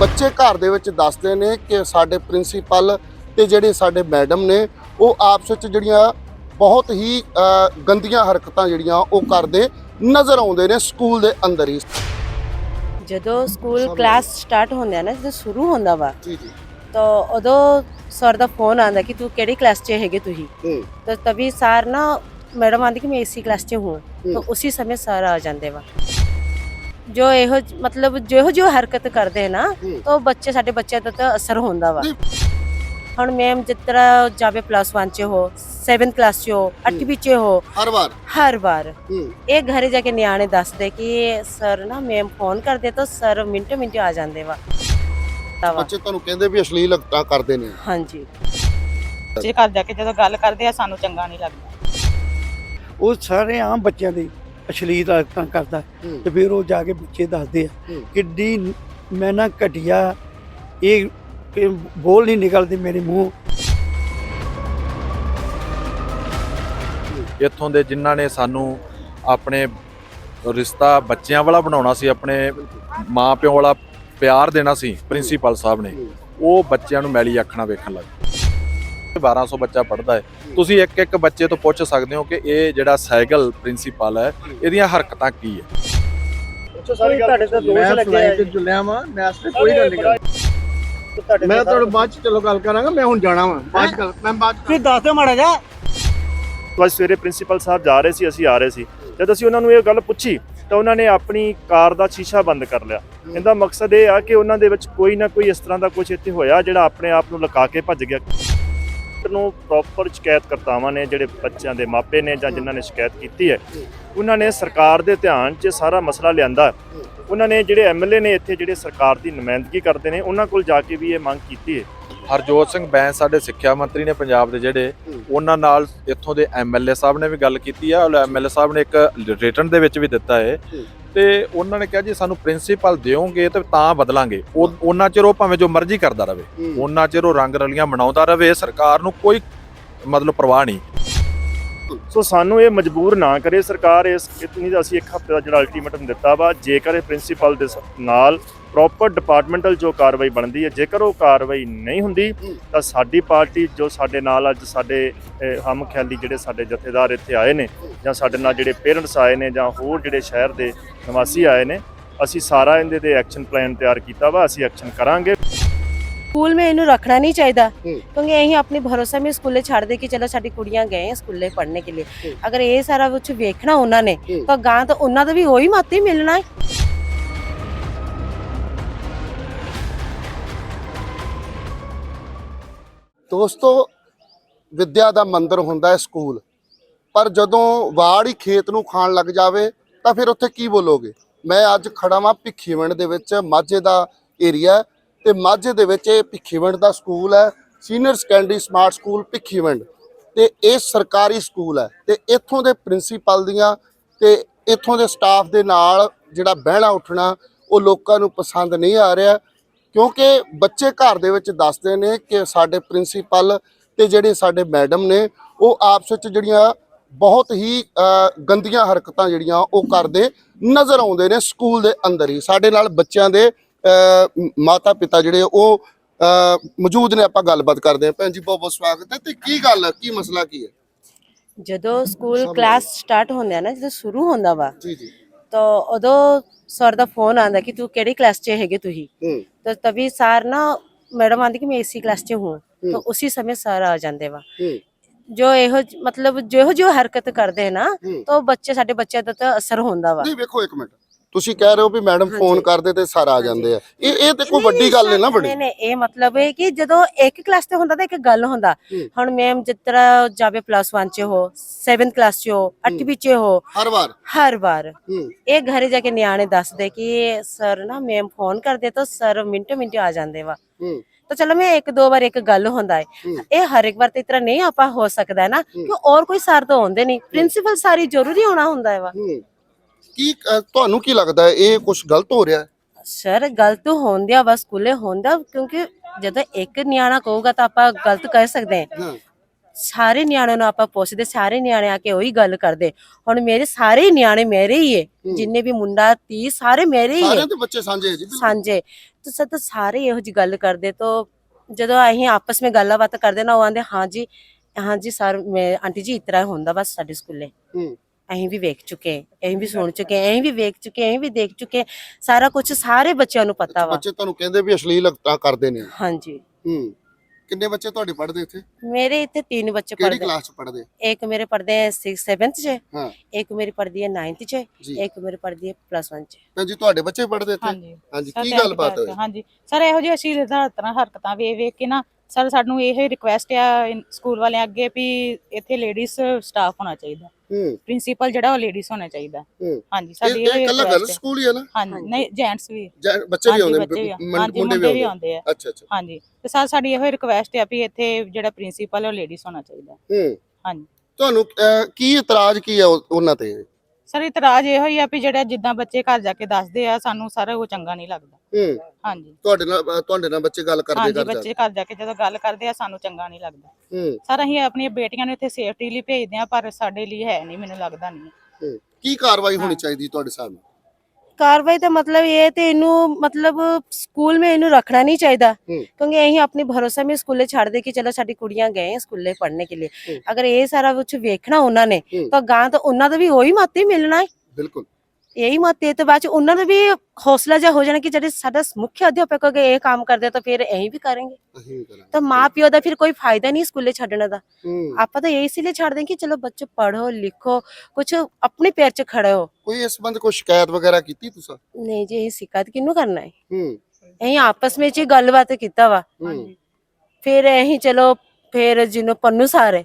ਬੱਚੇ ਘਰ ਦੇ ਵਿੱਚ ਦੱਸਦੇ ਨੇ ਕਿ ਸਾਡੇ ਪ੍ਰਿੰਸੀਪਲ ਤੇ ਜਿਹੜੇ ਸਾਡੇ ਮੈਡਮ ਨੇ ਉਹ ਆਪਸ ਵਿੱਚ ਜਿਹੜੀਆਂ ਬਹੁਤ ਹੀ ਗੰਦੀਆਂ ਹਰਕਤਾਂ ਜਿਹੜੀਆਂ ਉਹ ਕਰਦੇ ਨਜ਼ਰ ਆਉਂਦੇ ਨੇ ਸਕੂਲ ਦੇ ਅੰਦਰ ਹੀ। ਜਦੋਂ ਸਕੂਲ ਕਲਾਸ ਸਟਾਰਟ ਹੁੰਦੇ ਆ ਨਾ ਜਦੋਂ ਸ਼ੁਰੂ ਹੁੰਦਾ ਵਾ ਜੀ ਜੀ। ਤਾਂ ਉਦੋਂ ਸਰ ਦਾ ਫੋਨ ਆਂਦਾ ਕਿ ਤੂੰ ਕਿਹੜੀ ਕਲਾਸ 'ਚ ਹੈਗੇ ਤੁਸੀਂ? ਹੂੰ। ਤਾਂ ਤभी ਸਰ ਨਾ ਮੈਡਮ ਆਂਦੀ ਕਿ ਮੈਂ ਇਸੀ ਕਲਾਸ 'ਚ ਹੂੰ ਤਾਂ ਹੂੰ। ਉਸੇ ਸਮੇਂ ਸਰ ਆ ਜਾਂਦੇ ਵਾ। ਜੋ ਇਹੋ ਮਤਲਬ ਜਿਹੋ ਜਿਹੀ ਹਰਕਤ ਕਰਦੇ ਨਾ। ਤਾਂ ਉਹ ਬੱਚੇ ਸਾਡੇ ਬੱਚਿਆਂ ਦਾ ਤਾਂ ਅਸਰ ਹੁੰਦਾ ਵਾ। ਹੁਣ ਮੈਮ ਜਿਸ ਤਰ੍ਹਾਂ ਜਾਵੇ ਪਲੱਸ 1 ਚ ਹੋ 7th ਕਲਾਸ ਚ ਹੋ। 8ਵੀਂ ਚ ਹੋ ਹਰ ਵਾਰ? ਹਰ ਵਾਰ। ਇਹ ਘਰੇ ਜਾ ਕੇ ਨਿਆਣੇ ਦੱਸਦੇ ਕਿ ਸਰ ਨਾ ਮੈਮ ਫੋਨ ਕਰਦੇ ਤਾਂ ਸਰ ਮਿੰਟੋ ਮਿੰਟ ਆ ਜਾਂਦੇ ਵਾ। ਤਾਂ। ਬੱਚੇ ਤੁਹਾਨੂੰ ਕਹਿੰਦੇ ਵੀ ਅਸ਼ਲੀਲ ਹਰਕਤਾਂ ਕਰਦੇ ਨੇ। ਹਾਂਜੀ। ਜੇ ਘਰ ਜਾ ਕੇ ਜਦੋਂ ਗੱਲ ਕਰਦੇ ਆ ਸਾਨੂੰ ਚੰਗਾ ਨਹੀਂ ਲੱਗਦਾ। ਉਹ ਸਾਰੇ ਆਮ ਬੱਚਿਆਂ ਦੀ ਅਸ਼ਲੀਲ ਹਰਕਤਾਂ ਕਰਦਾ। ਤੇ ਫਿਰ ਉਹ ਜਾ ਕੇ ਬੱਚੇ ਦੱਸਦੇ ਆ। ਕਿੱਡੀ ਮੈਂ ਨਾ ਘਟਿਆ ਇਹ ਬੋਲ ਨਹੀਂ ਨਿਕਲਦੇ ਮੇਰੇ ਮੂੰਹ। ਇੱਥੋਂ ਦੇ ਜਿਨ੍ਹਾਂ ਨੇ ਸਾਨੂੰ ਆਪਣੇ ਰਿਸ਼ਤਾ ਬੱਚਿਆਂ ਵਾਲਾ ਬਣਾਉਣਾ ਸੀ ਆਪਣੇ ਮਾਂ ਪਿਓ ਵਾਲਾ ਪਿਆਰ ਦੇਣਾ ਸੀ ਪ੍ਰਿੰਸੀਪਲ ਸਾਹਿਬ ਨੇ ਉਹ ਬੱਚਿਆਂ ਨੂੰ ਮੈਲੀ ਅੱਖਣਾ ਵੇਖਣ ਲੱਗ ਪਏ 1200 ਬੱਚਾ ਪੜਦਾ ਹੈ। ਤੁਸੀਂ ਇੱਕ ਇੱਕ ਬੱਚੇ ਤੋਂ ਪੁੱਛ ਸਕਦੇ ਹੋ ਕਿ ਇਹ ਜਿਹੜਾ ਸਾਈਕਲ ਪ੍ਰਿੰਸੀਪਲ ਹੈ ਇਹਦੀਆਂ ਹਰਕਤਾਂ ਕੀ ਹੈ? ਤੁਹਾਡੇ ਤਾਂ ਦੋਸ਼ ਲੱਗਿਆ ਤੇ ਜੁਲਿਆ ਵਾ ਮੈਂ ਤੇ ਕੋਈ ਗੱਲ ਨਹੀਂ ਮੈਂ ਤੁਹਾਡੇ ਬਾਅਦ ਚ ਚਲੋ ਗੱਲ ਕਰਾਂਗਾ ਮੈਂ ਹੁਣ ਜਾਣਾ ਵਾ। ਬਾਅਦ ਚ ਗੱਲ ਮੈਂ ਬਾਅਦ ਚ- ਤੁਸੀਂ ਦੱਸ ਦਿਓ ਮਾੜਾ ਜਾ ਅੱਜ ਸਵੇਰੇ ਪ੍ਰਿੰਸੀਪਲ ਸਾਹਿਬ ਜਾ ਰਹੇ ਸੀ ਅਸੀਂ ਆ ਰਹੇ ਸੀ। ਜਦ ਅਸੀਂ ਉਹਨਾਂ ਨੂੰ ਇਹ ਗੱਲ ਪੁੱਛੀ ਤਾਂ ਉਹਨਾਂ ਨੇ ਆਪਣੀ ਕਾਰ ਦਾ ਸ਼ੀਸ਼ਾ ਬੰਦ ਕਰ ਲਿਆ। ਇਹਦਾ ਮਕਸਦ ਇਹ ਆ ਕਿ ਉਹਨਾਂ ਦੇ ਵਿੱਚ ਕੋਈ ਨਾ ਕੋਈ ਇਸ ਤਰ੍ਹਾਂ ਦਾ ਕੁਝ ਇੱਥੇ ਹੋਇਆ ਜਿਹੜਾ ਆਪਣੇ ਆਪ ਨੂੰ ਲੁਕਾ ਕੇ ਭੱਜ ਗਿਆ। ਨੂੰ ਪ੍ਰੋਪਰ ਸ਼ਿਕਾਇਤਕਰਤਾਵਾਂ ਨੇ, ਜਿਹੜੇ ਬੱਚਿਆਂ ਦੇ ਮਾਪੇ ਨੇ ਜਾਂ ਜਿਨ੍ਹਾਂ ਨੇ ਸ਼ਿਕਾਇਤ ਕੀਤੀ ਹੈ, ਉਹਨਾਂ ਨੇ ਸਰਕਾਰ ਦੇ ਧਿਆਨ 'ਚ ਸਾਰਾ ਮਸਲਾ ਲਿਆਂਦਾ ਉਹਨਾਂ ਨੇ ਜਿਹੜੇ ਐਮਐਲਏ ਨੇ ਇੱਥੇ ਜਿਹੜੇ ਸਰਕਾਰ ਦੀ ਨੁਮਾਇੰਦਗੀ ਕਰਦੇ ਨੇ, ਉਹਨਾਂ ਕੋਲ ਜਾ ਕੇ ਵੀ ਇਹ ਮੰਗ ਕੀਤੀ ਹੈ। ਹਰਜੋਤ ਸਿੰਘ ਬੈਂਸ ਸਾਡੇ ਸਿੱਖਿਆ ਮੰਤਰੀ ਨੇ ਪੰਜਾਬ ਦੇ ਜਿਹੜੇ ਉਹਨਾਂ ਨਾਲ ਇੱਥੋਂ ਦੇ ਐਮਐਲਏ ਸਾਹਿਬ ਨੇ ਵੀ ਗੱਲ ਕੀਤੀ ਆ ਐਮਐਲਏ ਸਾਹਿਬ ਨੇ ਇੱਕ ਰਿਟਰਨ ਦੇ ਵਿੱਚ ਵੀ ਦਿੱਤਾ ਹੈ। ਤੇ ਉਹਨਾਂ ਨੇ ਕਿਹਾ ਜੀ ਸਾਨੂੰ ਪ੍ਰਿੰਸੀਪਲ ਦਿਓਗੇ ਤੇ ਤਾਂ ਬਦਲਾਂਗੇ। ਉਹ ਉਹਨਾਂ ਚਿਰ ਉਹ ਭਾਵੇਂ ਜੋ ਮਰਜ਼ੀ ਕਰਦਾ ਰਵੇ। ਹੂੰ। ਉਹਨਾਂ ਚਿਰ ਉਹ ਰੰਗ ਰਲੀਆਂ ਮਨਾਉਂਦਾ ਰਵੇ ਸਰਕਾਰ ਨੂੰ ਕੋਈ ਮਤਲਬ ਪਰਵਾਹ ਨਹੀਂ। ਸੋ ਸਾਨੂੰ ਇਹ ਮਜਬੂਰ ਨਾ ਕਰੇ ਸਰਕਾਰ, ਇਸ ਇਤਨੀ ਦਾ ਅਸੀਂ ਇੱਕ ਹਫ਼ਤੇ ਦਾ ਜਿਹੜਾ ਅਲਟੀਮੇਟਮ ਦਿੱਤਾ ਵਾ, ਜੇਕਰ ਇਹ ਪ੍ਰਿੰਸੀਪਲ ਦੇ ਸ- ਨਾਲ ਪ੍ਰੋਪਰ ਡਿਪਾਰਟਮੈਂਟਲ ਜੋ ਕਾਰਵਾਈ ਬਣਦੀ ਹੈ, ਜੇਕਰ ਉਹ ਕਾਰਵਾਈ ਨਹੀਂ ਹੁੰਦੀ, ਤਾਂ ਸਾਡੀ ਪਾਰਟੀ ਜੋ ਸਾਡੇ ਨਾਲ ਅੱਜ ਸਾਡੇ ਹਮ ਖਿਆਲੀ ਜਿਹੜੇ ਸਾਡੇ ਜਥੇਦਾਰ ਇੱਥੇ ਆਏ ਨੇ, ਜਾਂ ਸਾਡੇ ਨਾਲ ਜਿਹੜੇ ਪੇਰੈਂਟਸ ਆਏ ਨੇ, ਜਾਂ ਹੋਰ ਜਿਹੜੇ ਸ਼ਹਿਰ ਦੇ ਨਿਵਾਸੀ ਆਏ ਨੇ, ਅਸੀਂ ਸਾਰਾ ਇਹਦੇ ਤੇ ਐਕਸ਼ਨ ਪਲਾਨ ਤਿਆਰ ਕੀਤਾ ਵਾ, ਅਸੀਂ ਐਕਸ਼ਨ ਕਰਾਂਗੇ। ਸਕੂਲ में ਇਹਨੂੰ ਰੱਖਣਾ ਨਹੀਂ ਚਾਹੀਦਾ। ਕਿਉਂਕਿ ਅਸੀਂ ਆਪਣੇ ਭਰੋਸੇ ਵਿੱਚ ਸਕੂਲੇ ਛੱਡ ਦੇ ਕਿ ਚਲੋ ਸਾਡੀ ਕੁੜੀਆਂ ਗਏ ਆ ਸਕੂਲੇ ਪੜ੍ਹਨੇ ਕੇ ਲਈ। ਅਗਰ ਇਹ ਸਾਰਾ ਕੁਝ ਵੇਖਣਾ ਉਹਨਾਂ ਨੇ। ਤਾਂ ਗਾਂ ਤਾਂ ਉਹਨਾਂ ਦਾ ਵੀ ਉਹੀ ਮੱਤ ਮਿਲਣਾ ਹੈ ਦੋਸਤੋ ਵਿਦਿਆ ਦਾ ਮੰਦਿਰ ਹੁੰਦਾ ਹੈ ਸਕੂਲ ਪਰ ਜਦੋਂ ਵਾੜ ਹੀ ਖੇਤ ਨੂੰ ਖਾਣ ਲੱਗ ਜਾਵੇ ਤਾਂ ਫਿਰ ਉੱਥੇ ਕੀ ਬੋਲੋਗੇ ਮੈਂ ਅੱਜ ਖੜਾ ਵਾਂ ਭਿੱਖੀਵਿੰਡ ਦੇ ਵਿੱਚ ਮਾਝੇ ਦਾ ਏਰੀਆ ਤੇ ਮਾਝੇ ਦੇ ਵਿੱਚ ਇਹ ਭਿੱਖੀਵਿੰਡ ਦਾ ਸਕੂਲ ਹੈ, senior secondary smart school Bhikhiwind. ਤੇ ਇਹ ਸਰਕਾਰੀ ਸਕੂਲ ਹੈ ਤੇ ਇੱਥੋਂ ਦੇ ਪ੍ਰਿੰਸੀਪਲ ਦੀਆਂ ਤੇ ਇੱਥੋਂ ਦੇ ਸਟਾਫ ਦੇ ਨਾਲ ਜਿਹੜਾ ਬਹਿਣਾ ਉੱਠਣਾ, ਉਹ ਲੋਕਾਂ ਨੂੰ ਪਸੰਦ ਨਹੀਂ ਆ ਰਿਹਾ, ਕਿਉਂਕਿ ਬੱਚੇ ਘਰ ਦੇ ਵਿੱਚ ਦੱਸਦੇ ਨੇ ਕਿ ਸਾਡੇ ਪ੍ਰਿੰਸੀਪਲ ਤੇ ਜਿਹੜੇ ਸਾਡੇ ਮੈਡਮ ਨੇ, ਉਹ ਆਪਸ ਵਿੱਚ ਜਿਹੜੀਆਂ ਬਹੁਤ ਹੀ ਗੰਦੀਆਂ ਹਰਕਤਾਂ ਜਿਹੜੀਆਂ ਉਹ ਕਰਦੇ ਨਜ਼ਰ ਆਉਂਦੇ ਨੇ ਸਕੂਲ ਦੇ ਅੰਦਰ ਹੀ। ਸਾਡੇ ਨਾਲ ਬੱਚਿਆਂ ਦੇ ਮਾਤਾ ਪਿਤਾ ਜਿਹੜੇ ਉਹ ਮੌਜੂਦ ਨੇ ਆਪਾਂ ਗੱਲਬਾਤ ਕਰਦੇ ਹਾਂ। ਭੈਣ ਜੀ ਬਹੁਤ ਬਹੁਤ ਸਵਾਗਤ ਹੈ। ਤੇ ਕੀ ਗੱਲ ਹੈ ਕੀ ਮਸਲਾ ਕੀ ਹੈ? ਜਦੋਂ ਸਕੂਲ ਕਲਾਸ ਸਟਾਰਟ ਹੁੰਦੇ ਆ ਨਾ ਜਦੋਂ ਸ਼ੁਰੂ ਹੁੰਦਾ ਵਾ ਜੀ ਜੀ। ਤਾਂ ਉਦੋਂ ਸਰ ਦਾ ਫੋਨ ਆਂਦਾ ਕਿ ਤੂੰ ਕਿਹੜੀ ਕਲਾਸ 'ਚ ਹੈਗੇ ਤੁਸੀਂ? ਹੂੰ। ਤਾਂ ਤभी ਸਰ ਨਾ ਮੈਡਮ ਆਂਦੀ ਕਿ ਮੈਂ ਇਸੀ ਕਲਾਸ 'ਚ ਹੂੰ। ਤਾਂ ਹੂੰ। ਉਸੇ ਸਮੇਂ ਸਰ ਆ ਜਾਂਦੇ ਵਾ। ਹੂੰ। ਜੋ ਇਹੋ ਮਤਲਬ ਜਿਹੋ ਜਿਹੀ ਹਰਕਤ ਕਰਦੇ ਨਾ ਹੂੰ। ਤਾਂ ਬੱਚੇ ਸਾਡੇ ਬੱਚਿਆਂ ਦਾ ਤਾਂ ਅਸਰ ਹੁੰਦਾ ਵਾ। ਨਹੀਂ ਵੇਖੋ ਇੱਕ ਮਿੰਟ। ਤੁਸੀਂ ਕਹਿ ਰਹੇ ਹੋ ਵੀ ਮੈਡਮ ਫੋਨ। ਕਰਦੇ ਤੇ ਸਾਰਾ ਆ ਜਾਂਦੇ ਆ। ਇਹ ਇਹ ਤੇ ਕੋਈ ਵੱਡੀ ਗੱਲ ਹੈ ਨਾ ਬੜੀ ਨਹੀਂ ਨਹੀਂ ਇਹ ਮਤਲਬ ਹੈ ਕਿ ਜਦੋਂ ਇੱਕ ਕਲਾਸ ਤੇ ਹੁੰਦਾ ਤਾਂ ਇੱਕ ਗੱਲ ਹੁੰਦਾ। ਹੁਣ ਮੈਮ ਜਿਸ ਤਰ੍ਹਾਂ ਜਾਵੇ ਪਲੱਸ 1 ਚ ਹੋ 7th ਕਲਾਸ ਚ ਹੋ 8ਵੀਂ ਚ ਹੋ ਹਰ ਵਾਰ? ਹਰ ਵਾਰ। ਇਹ ਘਰੇ ਜਾ ਕੇ ਨਿਆਣੇ ਦੱਸਦੇ ਕਿ ਸਰ ਨਾ ਮੈਮ ਫੋਨ ਕਰਦੇ ਤਾਂ ਸਰ ਮਿੰਟੋ ਮਿੰਟ ਆ ਜਾਂਦੇ ਵਾ। ਤਾਂ ਚਲੋ ਮੈਂ ਇੱਕ ਦੋ ਵਾਰ ਇੱਕ ਗੱਲ ਹੁੰਦਾ ਹੈ। ਇਹ ਹਰ ਇੱਕ ਵਾਰ ਤੇ ਇਤਰਾ ਨਹੀਂ ਆਪਾਂ ਹੋ ਸਕਦਾ ਹੈ ਨਾ। ਕਿ ਔਰ ਕੋਈ ਸਰ ਤਾਂ ਹੁੰਦੇ ਨਹੀਂ। ਪ੍ਰਿੰਸੀਪਲ ਸਾਰੀ ਜ਼ਰੂਰੀ ਹੋਣਾ ਹੁੰਦਾ ਹੈ। ਵਾ ਕੀ ਅ, ਤੁਹਾਨੂੰ ਕੀ ਲੱਗਦਾ ਹੈ ਇਹ ਕੁਝ ਗਲਤ ਹੋ ਰਿਹਾ ਹੈ? ਸਰ ਗਲਤ ਹੁੰਦਿਆ ਵਾ ਸਕੂਲੇ ਹੁੰਦਾ ਕਿਉਂਕਿ ਜਦੋਂ ਇੱਕ ਨਿਆਣਾ ਕਹੂਗਾ ਤਾਂ ਆਪਾਂ ਗਲਤ ਕਹਿ ਸਕਦੇ ਹਾਂ। ਸਾਰੇ ਨਿਆਣਿਆਂ ਨੂੰ ਆਪਾਂ ਪੁੱਛਦੇ ਸਾਰੇ ਨਿਆਣੇ ਆ ਕੇ ਉਹੀ ਗੱਲ ਕਰਦੇ। ਹੁਣ ਮੇਰੇ ਸਾਰੇ ਹੀ ਨਿਆਣੇ ਮੇਰੇ ਹੀ ਏ। ਜਿੰਨੇ ਵੀ ਮੁੰਡਾ ਤੀ ਸਾਰੇ ਮੇਰੇ ਹੀ ਏ ਸਾਰਿਆਂ ਦੇ ਬੱਚੇ ਸਾਂਝੇ ਹੈ ਜੀ ਬਿਲਕੁਲ। ਸਾਂਝੇ। ਤੇ ਸਦ ਸਾਰੇ ਇਹੋ ਜੀ ਗੱਲ ਕਰਦੇ ਤਾਂ ਜਦੋਂ ਅਸੀਂ ਆਪਸ ਵਿੱਚ ਗੱਲਾਂ ਕਰਦੇ ਨਾ ਉਹ ਆਂਦੇ ਹਾਂ ਜੀ ਹਾਂ ਜੀ ਸਰ ਮੈਂ ਆਂਟੀ ਜੀ ਇਤਰਾ ਹੁੰਦਾ ਬਸ ਸਾਡੇ ਸਕੂਲੇ। ਹੂੰ। ਅਸੀਂ ਵੀ ਵੇਖ ਚੁੱਕੇ ਅਸੀਂ ਵੀ ਸੁਣ ਚੁੱਕੇ ਅਸੀਂ ਵੀ ਵੇਖ ਚੁੱਕੇ ਅਸੀਂ ਵੀ ਦੇਖ ਚੁੱਕੇ ਸਾਰਾ ਕੁਝ ਸਾਰੇ ਬੱਚਿਆਂ ਨੂੰ ਪਤਾ ਵਾ। ਬੱਚੇ ਤੁਹਾਨੂੰ ਕਹਿੰਦੇ ਵੀ ਅਸ਼ਲੀਲਤਾ ਕਰਦੇ ਨੇ। ਹਾਂਜੀ। ਹੂੰ ਕਿੰਨੇ ਬੱਚੇ ਤੁਹਾਡੇ ਪੜ੍ਹਦੇ ਇੱਥੇ? ਮੇਰੇ ਇੱਥੇ ਤਿੰਨ ਬੱਚੇ ਕਿਹੜੀ ਪੜ੍ਹਦੇ। ਕਲਾਸ ਚ ਪੜ੍ਹਦੇ? ਇੱਕ ਮੇਰੇ ਪੜ੍ਹਦੇ ਹੈ 6 7th ਚ ਹਾਂ। ਇੱਕ ਮੇਰੀ ਪੜ੍ਹਦੀ ਹੈ 9th ਚ ਜੀ। ਇੱਕ ਮੇਰੀ ਪੜ੍ਹਦੀ ਹੈ ਪਲੱਸ 1 ਚ। ਭੈਣ ਜੀ ਤੁਹਾਡੇ ਬੱਚੇ ਪੜ੍ਹਦੇ ਇੱਥੇ? ਹਾਂਜੀ। ਹਾਂਜੀ ਕੀ ਗੱਲਬਾਤ ਹੋਈ? ਹਾਂਜੀ। ਸਰ ਇਹੋ ਜਿਹੀ ਅਸੀਂ ਹਰਕਤਾਂ ਹਰਕਤਾਂ ਵੇਖ ਵੇਖ ਕੇ ਨਾ ਸਰ ਸਾਨੂੰ ਇਹ ਰਿਕੁਐਸਟ ਆ ਸਕੂਲ ਵਾਲਿਆਂ ਅੱਗੇ ਵੀ ਇੱਥੇ ਲੇਡੀਜ਼ ਸਟਾਫ ਹੋਣਾ ਚਾਹੀਦਾ। ਹੂੰ। ਪ੍ਰਿੰਸੀਪਲ ਜਿਹੜਾ ਉਹ ਲੇਡੀਜ਼ ਹੋਣਾ ਚਾਹੀਦਾ। ਹੂੰ। ਹਾਂਜੀ ਸਾਡੀ ਇਹ ਗੱਲ ਹੈ। ਸਕੂਲ ਹੀ ਹੈ ਨਾ? ਹਾਂਜੀ ਨਹੀਂ ਜੈਂਟਸ ਵੀ। ਜਾਂ ਬੱਚੇ ਵੀ ਹਾਂਜੀ, ਆਉਂਦੇ ਬੱਚੇ ਵੀ ਨੇ ਆ- ਮੁੰ- ਹਾਂਜੀ ਮੁੰਡੇ ਵੀ ਆਉਂਦੇ ਆਉਂਦੇ ਆ। ਅੱਛਾ ਅੱਛਾ। ਹਾਂਜੀ। ਤੇ ਸਰ ਸਾਡੀ ਇਹੋ ਰਿਕੁਐਸਟ ਆ ਵੀ ਇੱਥੇ ਜਿਹੜਾ ਪ੍ਰਿੰਸੀਪਲ ਉਹ ਲੇਡੀਜ਼ ਹੋਣਾ ਚਾਹੀਦਾ। ਹੂੰ। ਹਾਂਜੀ। ਤੁਹਾਨੂੰ ਅਹ, ਕੀ ਇਤਰਾਜ਼ ਕੀ ਹੈ ਉਹ- ਉਹਨਾਂ ਤੇ? ਸਰ ਇਤਰਾਜ਼ ਇਹੋ ਹੀ ਆ ਵੀ ਜਿਹੜਾ ਜਿੱਦਾਂ ਬੱਚੇ ਘਰ ਜਾ ਕੇ ਦੱਸਦੇ ਆ ਸਾਨੂੰ ਸਾਰਾ ਉਹ ਚੰਗਾ ਨਹੀਂ ਲੱਗਦਾ। ਹੂੰ। ਹਾਂਜੀ। ਤੁਹਾਡੇ ਨਾਲ ਤੁਹਾਡੇ ਨਾਲ ਬੱਚੇ ਗੱਲ ਕਰਦੇ ਹਾਂਜੀ ਕਰਦੇ ਬੱਚੇ ਘਰ ਜਾ ਕੇ ਜਦੋਂ ਗੱਲ ਕਰਦੇ ਆ ਸਾਨੂੰ ਚੰਗਾ ਨਹੀਂ ਲੱਗਦਾ। ਹੂੰ। ਸਰ ਅਸੀਂ ਆਪਣੀਆਂ ਬੇਟੀਆਂ ਨੂੰ ਇੱਥੇ ਸੇਫਟੀ ਲਈ ਭੇਜਦੇ ਆ ਪਰ ਸਾਡੇ ਲਈ ਹੈ ਨਹੀਂ ਮੈਨੂੰ ਲੱਗਦਾ ਨਹੀਂ। ਹੂੰ। ਕੀ ਕਾਰਵਾਈ ਹੋਣੀ। ਚਾਹੀਦੀ ਤੁਹਾਡੇ ਸਾਹਮਣੇ ਕਾਰਵਾਈ ਦਾ ਮਤਲਬ ਇਹ ਤੇ ਇਹਨੂੰ ਮਤਲਬ ਸਕੂਲ में ਇਹਨੂੰ ਰੱਖਣਾ ਨਹੀਂ ਚਾਹੀਦਾ ਹੂੰ। ਕਿਉਂਕਿ ਅਸੀਂ ਆਪਣੇ ਭਰੋਸੇ में ਸਕੂਲੇ ਛੱਡ ਦੇ ਕਿ ਚਲੋ ਸਾਡੀ ਕੁੜੀਆਂ ਗਏ ਸਕੂਲੇ ਪੜ੍ਹਨੇ ਕੇ ਲਈ ਹੂੰ। ਅਗਰ ਇਹ ਸਾਰਾ ਕੁਝ ਵੇਖਣਾ ਉਹਨਾਂ ਨੇ ਹੂੰ। ਤਾਂ ਗਾਂ ਤਾਂ ਉਹਨਾਂ ਦਾ ਵੀ ਉਹੀ ਇਹੀ ਮਤ ਹੈ ਤੇ ਬਾਅਦ ਚ ਉਹਨਾਂ ਨੂੰ ਵੀ ਹੌਸਲਾ ਜਿਹਾ ਹੋ ਜਾਣਾ ਕਿ ਜਿਹੜੇ ਸਾਡਾ ਮੁੱਖ ਅਧਿਆਪਕ ਇਹ ਕੰਮ ਕਰਦੇ ਤਾਂ ਫਿਰ ਅਸੀਂ ਵੀ ਕਰਾਂਗੇ। ਅਸੀਂ ਵੀ ਕਰਾਂਗੇ। ਤਾਂ ਮਾਂ ਪਿਓ ਦਾ ਫਿਰ ਕੋਈ ਫਾਇਦਾ ਨਹੀਂ ਸਕੂਲੇ ਛੱਡਣ ਦਾ। ਹੂੰ। ਆਪਾਂ ਤਾਂ ਇਹ ਇਸ ਲਈ ਛੱਡ ਦੇ ਕਿ ਚਲੋ ਬੱਚੇ ਪੜ੍ਹੋ ਲਿਖੋ ਕੁਝ ਆਪਣੇ ਪੈਰ 'ਚ ਖੜੇ ਹੋ। ਕੋਈ ਇਸ ਸੰਬੰਧ ਕੋਈ ਸ਼ਿਕਾਇਤ ਵਗੈਰਾ ਕੀਤੀ ਤੁਸੀਂ? ਨਹੀਂ ਜੀ ਇਹ ਸ਼ਿਕਾਇਤ ਕਿਹਨੂੰ ਕਰਨਾ ਹੈ? ਹੂੰ। ਅਸੀਂ ਆਪਸ ਵਿੱਚ ਹੀ ਗੱਲਬਾਤ ਕੀਤਾ ਵਾ। ਹੂੰ। ਫਿਰ ਅਸੀਂ ਚਲੋ ਫਿਰ ਜਿਹਨੂੰ ਪੰਨੂ ਸਰ ਹੈ।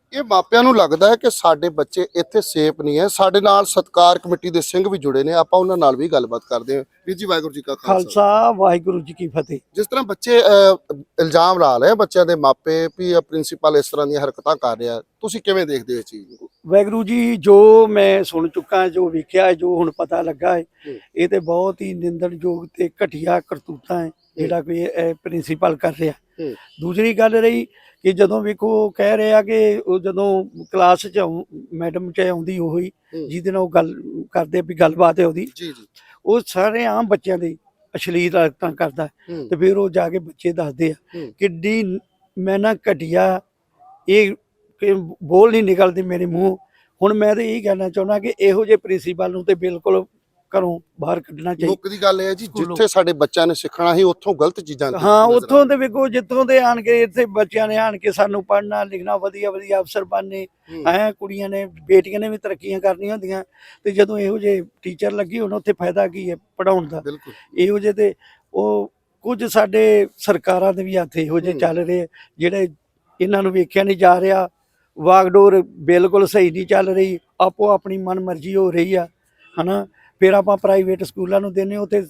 ਇਹ ਮਾਪਿਆਂ ਨੂੰ ਲੱਗਦਾ ਹੈ ਕਿ ਸਾਡੇ ਬੱਚੇ ਇੱਥੇ ਸੇਫ ਨਹੀਂ ਹੈ। ਸਾਡੇ ਨਾਲ ਸਤਕਾਰ ਕਮੇਟੀ ਦੇ ਸਿੰਘ ਵੀ ਜੁੜੇ ਨੇ। ਆਪਾਂ ਉਹਨਾਂ ਨਾਲ ਵੀ ਗੱਲਬਾਤ ਕਰਦੇ ਹਾਂ। ਵੀਰ ਜੀ ਵਾਹਿਗੁਰੂ ਜੀ ਕਾ ਖਾਲਸਾ। ਵਾਹਿਗੁਰੂ ਜੀ ਕੀ ਫਤਿਹ। ਜਿਸ ਤਰ੍ਹਾਂ ਬੱਚੇ ਇਲਜ਼ਾਮ ਲਾ ਰਹੇ ਬੱਚਿਆਂ ਦੇ ਮਾਪੇ ਵੀ ਪ੍ਰਿੰਸੀਪਲ ਇਸ ਤਰ੍ਹਾਂ ਦੀਆਂ ਹਰਕਤਾਂ ਕਰ ਰਿਹਾ। ਤੁਸੀਂ ਕਿਵੇਂ ਦੇਖਦੇ ਹੋ ਇਸ ਚੀਜ਼ ਨੂੰ? ਵਾਹਿਗੁਰੂ ਜੀ ਜੋ ਮੈਂ ਸੁਣ ਚੁੱਕਾ ਜੋ ਵੇਖਿਆ ਜੋ ਹੁਣ ਪਤਾ ਲੱਗਾ ਹੈ। ਇਹ ਤੇ ਬਹੁਤ ਹੀ ਨਿੰਦਣਯੋਗ ਤੇ ਘਟੀਆ ਕਰਤੂਤਾਂ ਹੈ ਜਿਹੜਾ ਕੋਈ ਪ੍ਰਿੰਸੀਪਲ ਕਰ ਰਿਹਾ। ਦੂਸਰੀ ਗੱਲ ਰਹੀ ਕਿ ਜਦੋਂ ਵੇਖੋ ਕਹਿ ਰਿਹਾ ਕਿ ਉਹ ਜਦੋਂ ਕਲਾਸ ਚ ਮੈਡਮ ਚ ਆਉਂਦੀ ਉਹੀ ਹੂੰ। ਜਿਹਦੇ ਨਾਲ ਉਹ ਗੱਲ ਕਰਦੇ ਵੀ ਗੱਲਬਾਤ ਹੈ ਉਹਦੀ ਜੀ ਜੀ ਉਹ ਸਾਰੇ ਆਮ ਬੱਚਿਆਂ ਦੇ ਅਸ਼ਲੀਲ ਹਰਕਤਾਂ ਕਰਦਾ ਤੇ ਫਿਰ ਉਹ ਜਾ ਕੇ ਬੱਚੇ ਦੱਸਦੇ ਆ ਹੂੰ। ਕਿੱਡੀ ਮੈਂ ਨਾ ਘਟੀਆ ਇਹ ਕਿ ਬੋਲ ਨਹੀਂ ਨਿਕਲਦੇ ਮੇਰੇ ਮੂੰਹ ਹੁਣ ਮੈਂ ਤਾਂ ਇਹ ਕਹਿਣਾ ਚਾਹੁੰਦਾ ਕਿ ਇਹੋ ਜਿਹੇ ਪ੍ਰਿੰਸੀਪਲ ਨੂੰ ਤੇ ਬਿਲਕੁਲ ਘਰੋਂ ਬਾਹਰ ਕੱਢਣਾ ਚਾਹੀਦਾ ਮੁੱਖ ਦੀ ਗੱਲ ਇਹ ਹੈ ਜੀ। ਜਿੱਥੇ ਸਾਡੇ ਬੱਚਿਆਂ ਨੇ ਸਿੱਖਣਾ ਸੀ ਉੱਥੋਂ ਗਲਤ ਚੀਜ਼ਾਂ ਹਾਂ ਉੱਥੋਂ ਦੇ ਵੇਖੋ ਜਿੱਥੋਂ ਦੇ ਆਣ ਕੇ ਇੱਥੇ ਬੱਚਿਆਂ ਨੇ ਆਣ ਕੇ ਸਾਨੂੰ ਪੜ੍ਹਨਾ ਲਿਖਣਾ ਵਧੀਆ ਵਧੀਆ ਅਫਸਰ ਬਣਨੇ। ਐ ਕੁੜੀਆਂ ਨੇ ਬੇਟੀਆਂ ਨੇ ਵੀ ਤਰੱਕੀਆਂ ਕਰਨੀਆਂ ਹੁੰਦੀਆਂ। ਤੇ ਜਦੋਂ ਇਹੋ ਜਿਹੇ ਟੀਚਰ ਲੱਗੇ ਹੋਣ ਉੱਥੇ ਫਾਇਦਾ ਕੀ ਹੈ ਪੜਾਉਣ ਦਾ? ਇਹੋ ਜਿਹੇ ਤੇ ਉਹ ਕੁਝ ਸਾਡੇ ਸਰਕਾਰਾਂ ਦੇ ਵੀ ਹੱਥ ਇਹੋ ਜਿਹੇ। ਚੱਲ ਰਹੇ ਜਿਹੜੇ ਇਹਨਾਂ ਨੂੰ ਵੇਖਿਆ ਨਹੀਂ ਜਾ ਰਿਹਾ। ਵਾਗਡੋਰ ਬਿਲਕੁਲ ਸਹੀ ਨਹੀਂ ਚੱਲ ਰਹੀ। ਆਪੋ ਆਪਣੀ ਮਨਮਰਜ਼ੀ ਹੋ ਰਹੀ ਆ ਹਨਾ? ਫਿਰ ਆਪਾਂ ਪ੍ਰਾਈਵੇਟ ਸਕੂਲਾਂ ਨੂੰ ਦਿੰਨੇ ਉੱਥੇ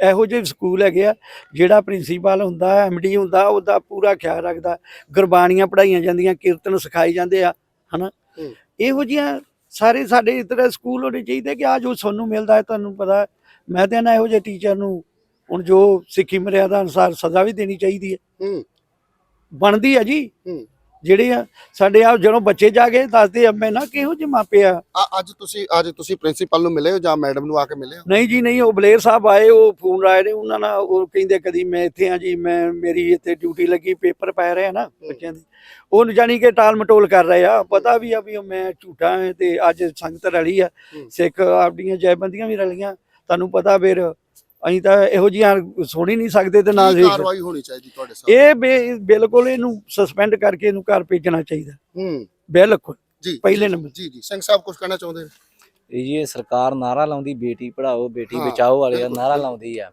ਇਹੋ ਜਿਹੇ ਸਕੂਲ ਹੈਗੇ ਆ ਜਿਹੜਾ ਪ੍ਰਿੰਸੀਪਲ ਹੁੰਦਾ ਐਮਡੀ ਹੁੰਦਾ ਉਹਦਾ ਪੂਰਾ ਖਿਆਲ ਰੱਖਦਾ ਗੁਰਬਾਣੀਆਂ ਪੜਾਈਆਂ ਜਾਂਦੀਆਂ ਕੀਰਤਨ ਸਿਖਾਏ ਜਾਂਦੇ ਆ ਹਨਾ ਹੂੰ। ਇਹੋ ਜਿਹੀਆਂ ਸਾਰੇ ਸਾਡੇ ਇਤਰੇ ਸਕੂਲ ਹੋਣੇ ਚਾਹੀਦੇ ਕਿ ਆ ਜੋ ਸਾਨੂੰ ਮਿਲਦਾ ਹੈ ਤੁਹਾਨੂੰ ਪਤਾ ਮੈਂ ਤਾਂ ਨਾ ਇਹੋ ਜਿਹੇ ਟੀਚਰ ਨੂੰ ਹੁਣ ਜੋ ਸਿੱਖੀ ਮਰਿਆਦਾ ਅਨੁਸਾਰ ਸਜ਼ਾ ਵੀ ਦੇਣੀ ਚਾਹੀਦੀ ਹੈ ਹੂੰ ਬਣਦੀ ਆ ਜੀ ਹੂੰ। ਜਿਹੜੇ ਆ ਸਾਡੇ ਆ ਜਦੋਂ ਬੱਚੇ ਜਾ ਕੇ ਦੱਸਦੇ ਆ ਮੈਂ ਨਾ ਕਿਹੋ ਜਿਹੇ ਮਾਪੇ ਆ। ਅੱਜ ਤੁਸੀਂ ਅੱਜ ਤੁਸੀਂ ਪ੍ਰਿੰਸੀਪਲ ਨੂੰ ਮਿਲੇ ਹੋ ਜਾਂ ਮੈਡਮ ਨੂੰ ਆ ਕੇ ਮਿਲੇ ਹੋ? ਨਹੀਂ ਜੀ ਨਹੀਂ ਉਹ ਬਲੇਰ ਸਾਹਿਬ ਆਏ ਉਹ ਫੋਨ ਰਾਏ ਨੇ ਉਹਨਾਂ ਨਾਲ ਉਹ ਕਹਿੰਦੇ ਕਦੀ ਮੈਂ ਇੱਥੇ ਆ ਜੀ ਮੈਂ ਮੇਰੀ ਇੱਥੇ ਡਿਊਟੀ ਲੱਗੀ ਪੇਪਰ ਪੈ ਰਹੇ ਨਾ ਬੱਚਿਆਂ ਦੇ। ਉਹ ਜਾਨੀ ਕਿ ਟਾਲ ਮਟੋਲ ਕਰ ਰਹੇ ਆ ਪਤਾ ਵੀ ਆ ਵੀ ਮੈਂ ਝੂਠਾ ਹਾਂ ਤੇ ਅੱਜ ਸੰਗਤ ਰਲੀ ਆ ਹੂੰ। ਸਿੱਖ ਆਪਣੀਆਂ ਜੈਬੰਦੀਆਂ ਵੀ ਰਲੀਆਂ ਤੁਹਾਨੂੰ ਪਤਾ ਫਿਰ ਅਸੀਂ ਤਾਂ ਇਹੋ ਜਿਹੀਆਂ ਸੁਣ ਹੀ ਨਹੀਂ ਸਕਦੇ ਤੇ ਨਾ ਕੀ ਦੇਖ ਕਾਰਵਾਈ ਹੋਣੀ ਚਾਹੀਦੀ ਤੁਹਾਡੇ ਸਾਹਮਣੇ? ਇਹ ਬੇ- ਬਿਲਕੁਲ ਇਹਨੂੰ ਸਸਪੈਂਡ ਕਰਕੇ ਇਹਨੂੰ ਘਰ ਭੇਜਣਾ ਚਾਹੀਦਾ। ਹੂੰ। ਬਿਲਕੁਲ। ਜੀ ਪਹਿਲੇ ਨੰਬਰ। ਜੀ ਜੀ। ਸਿੰਘ ਸਾਹਿਬ ਕੁਝ ਕਹਿਣਾ ਚਾਹੁੰਦੇ ਨੇ? ਇਹ ਜੀ ਇਹ ਸਰਕਾਰ ਨਾਰਾ ਲਾਉਂਦੀ ਬੇਟੀ ਪੜਾਓ ਬੇਟੀ ਹਾਂ, ਬਚਾਓ ਵਾਲੇ ਦਾ ਬਿਲਕੁਲ, ਨਾਰਾ। ਲਾਉਂਦੀ ਆ।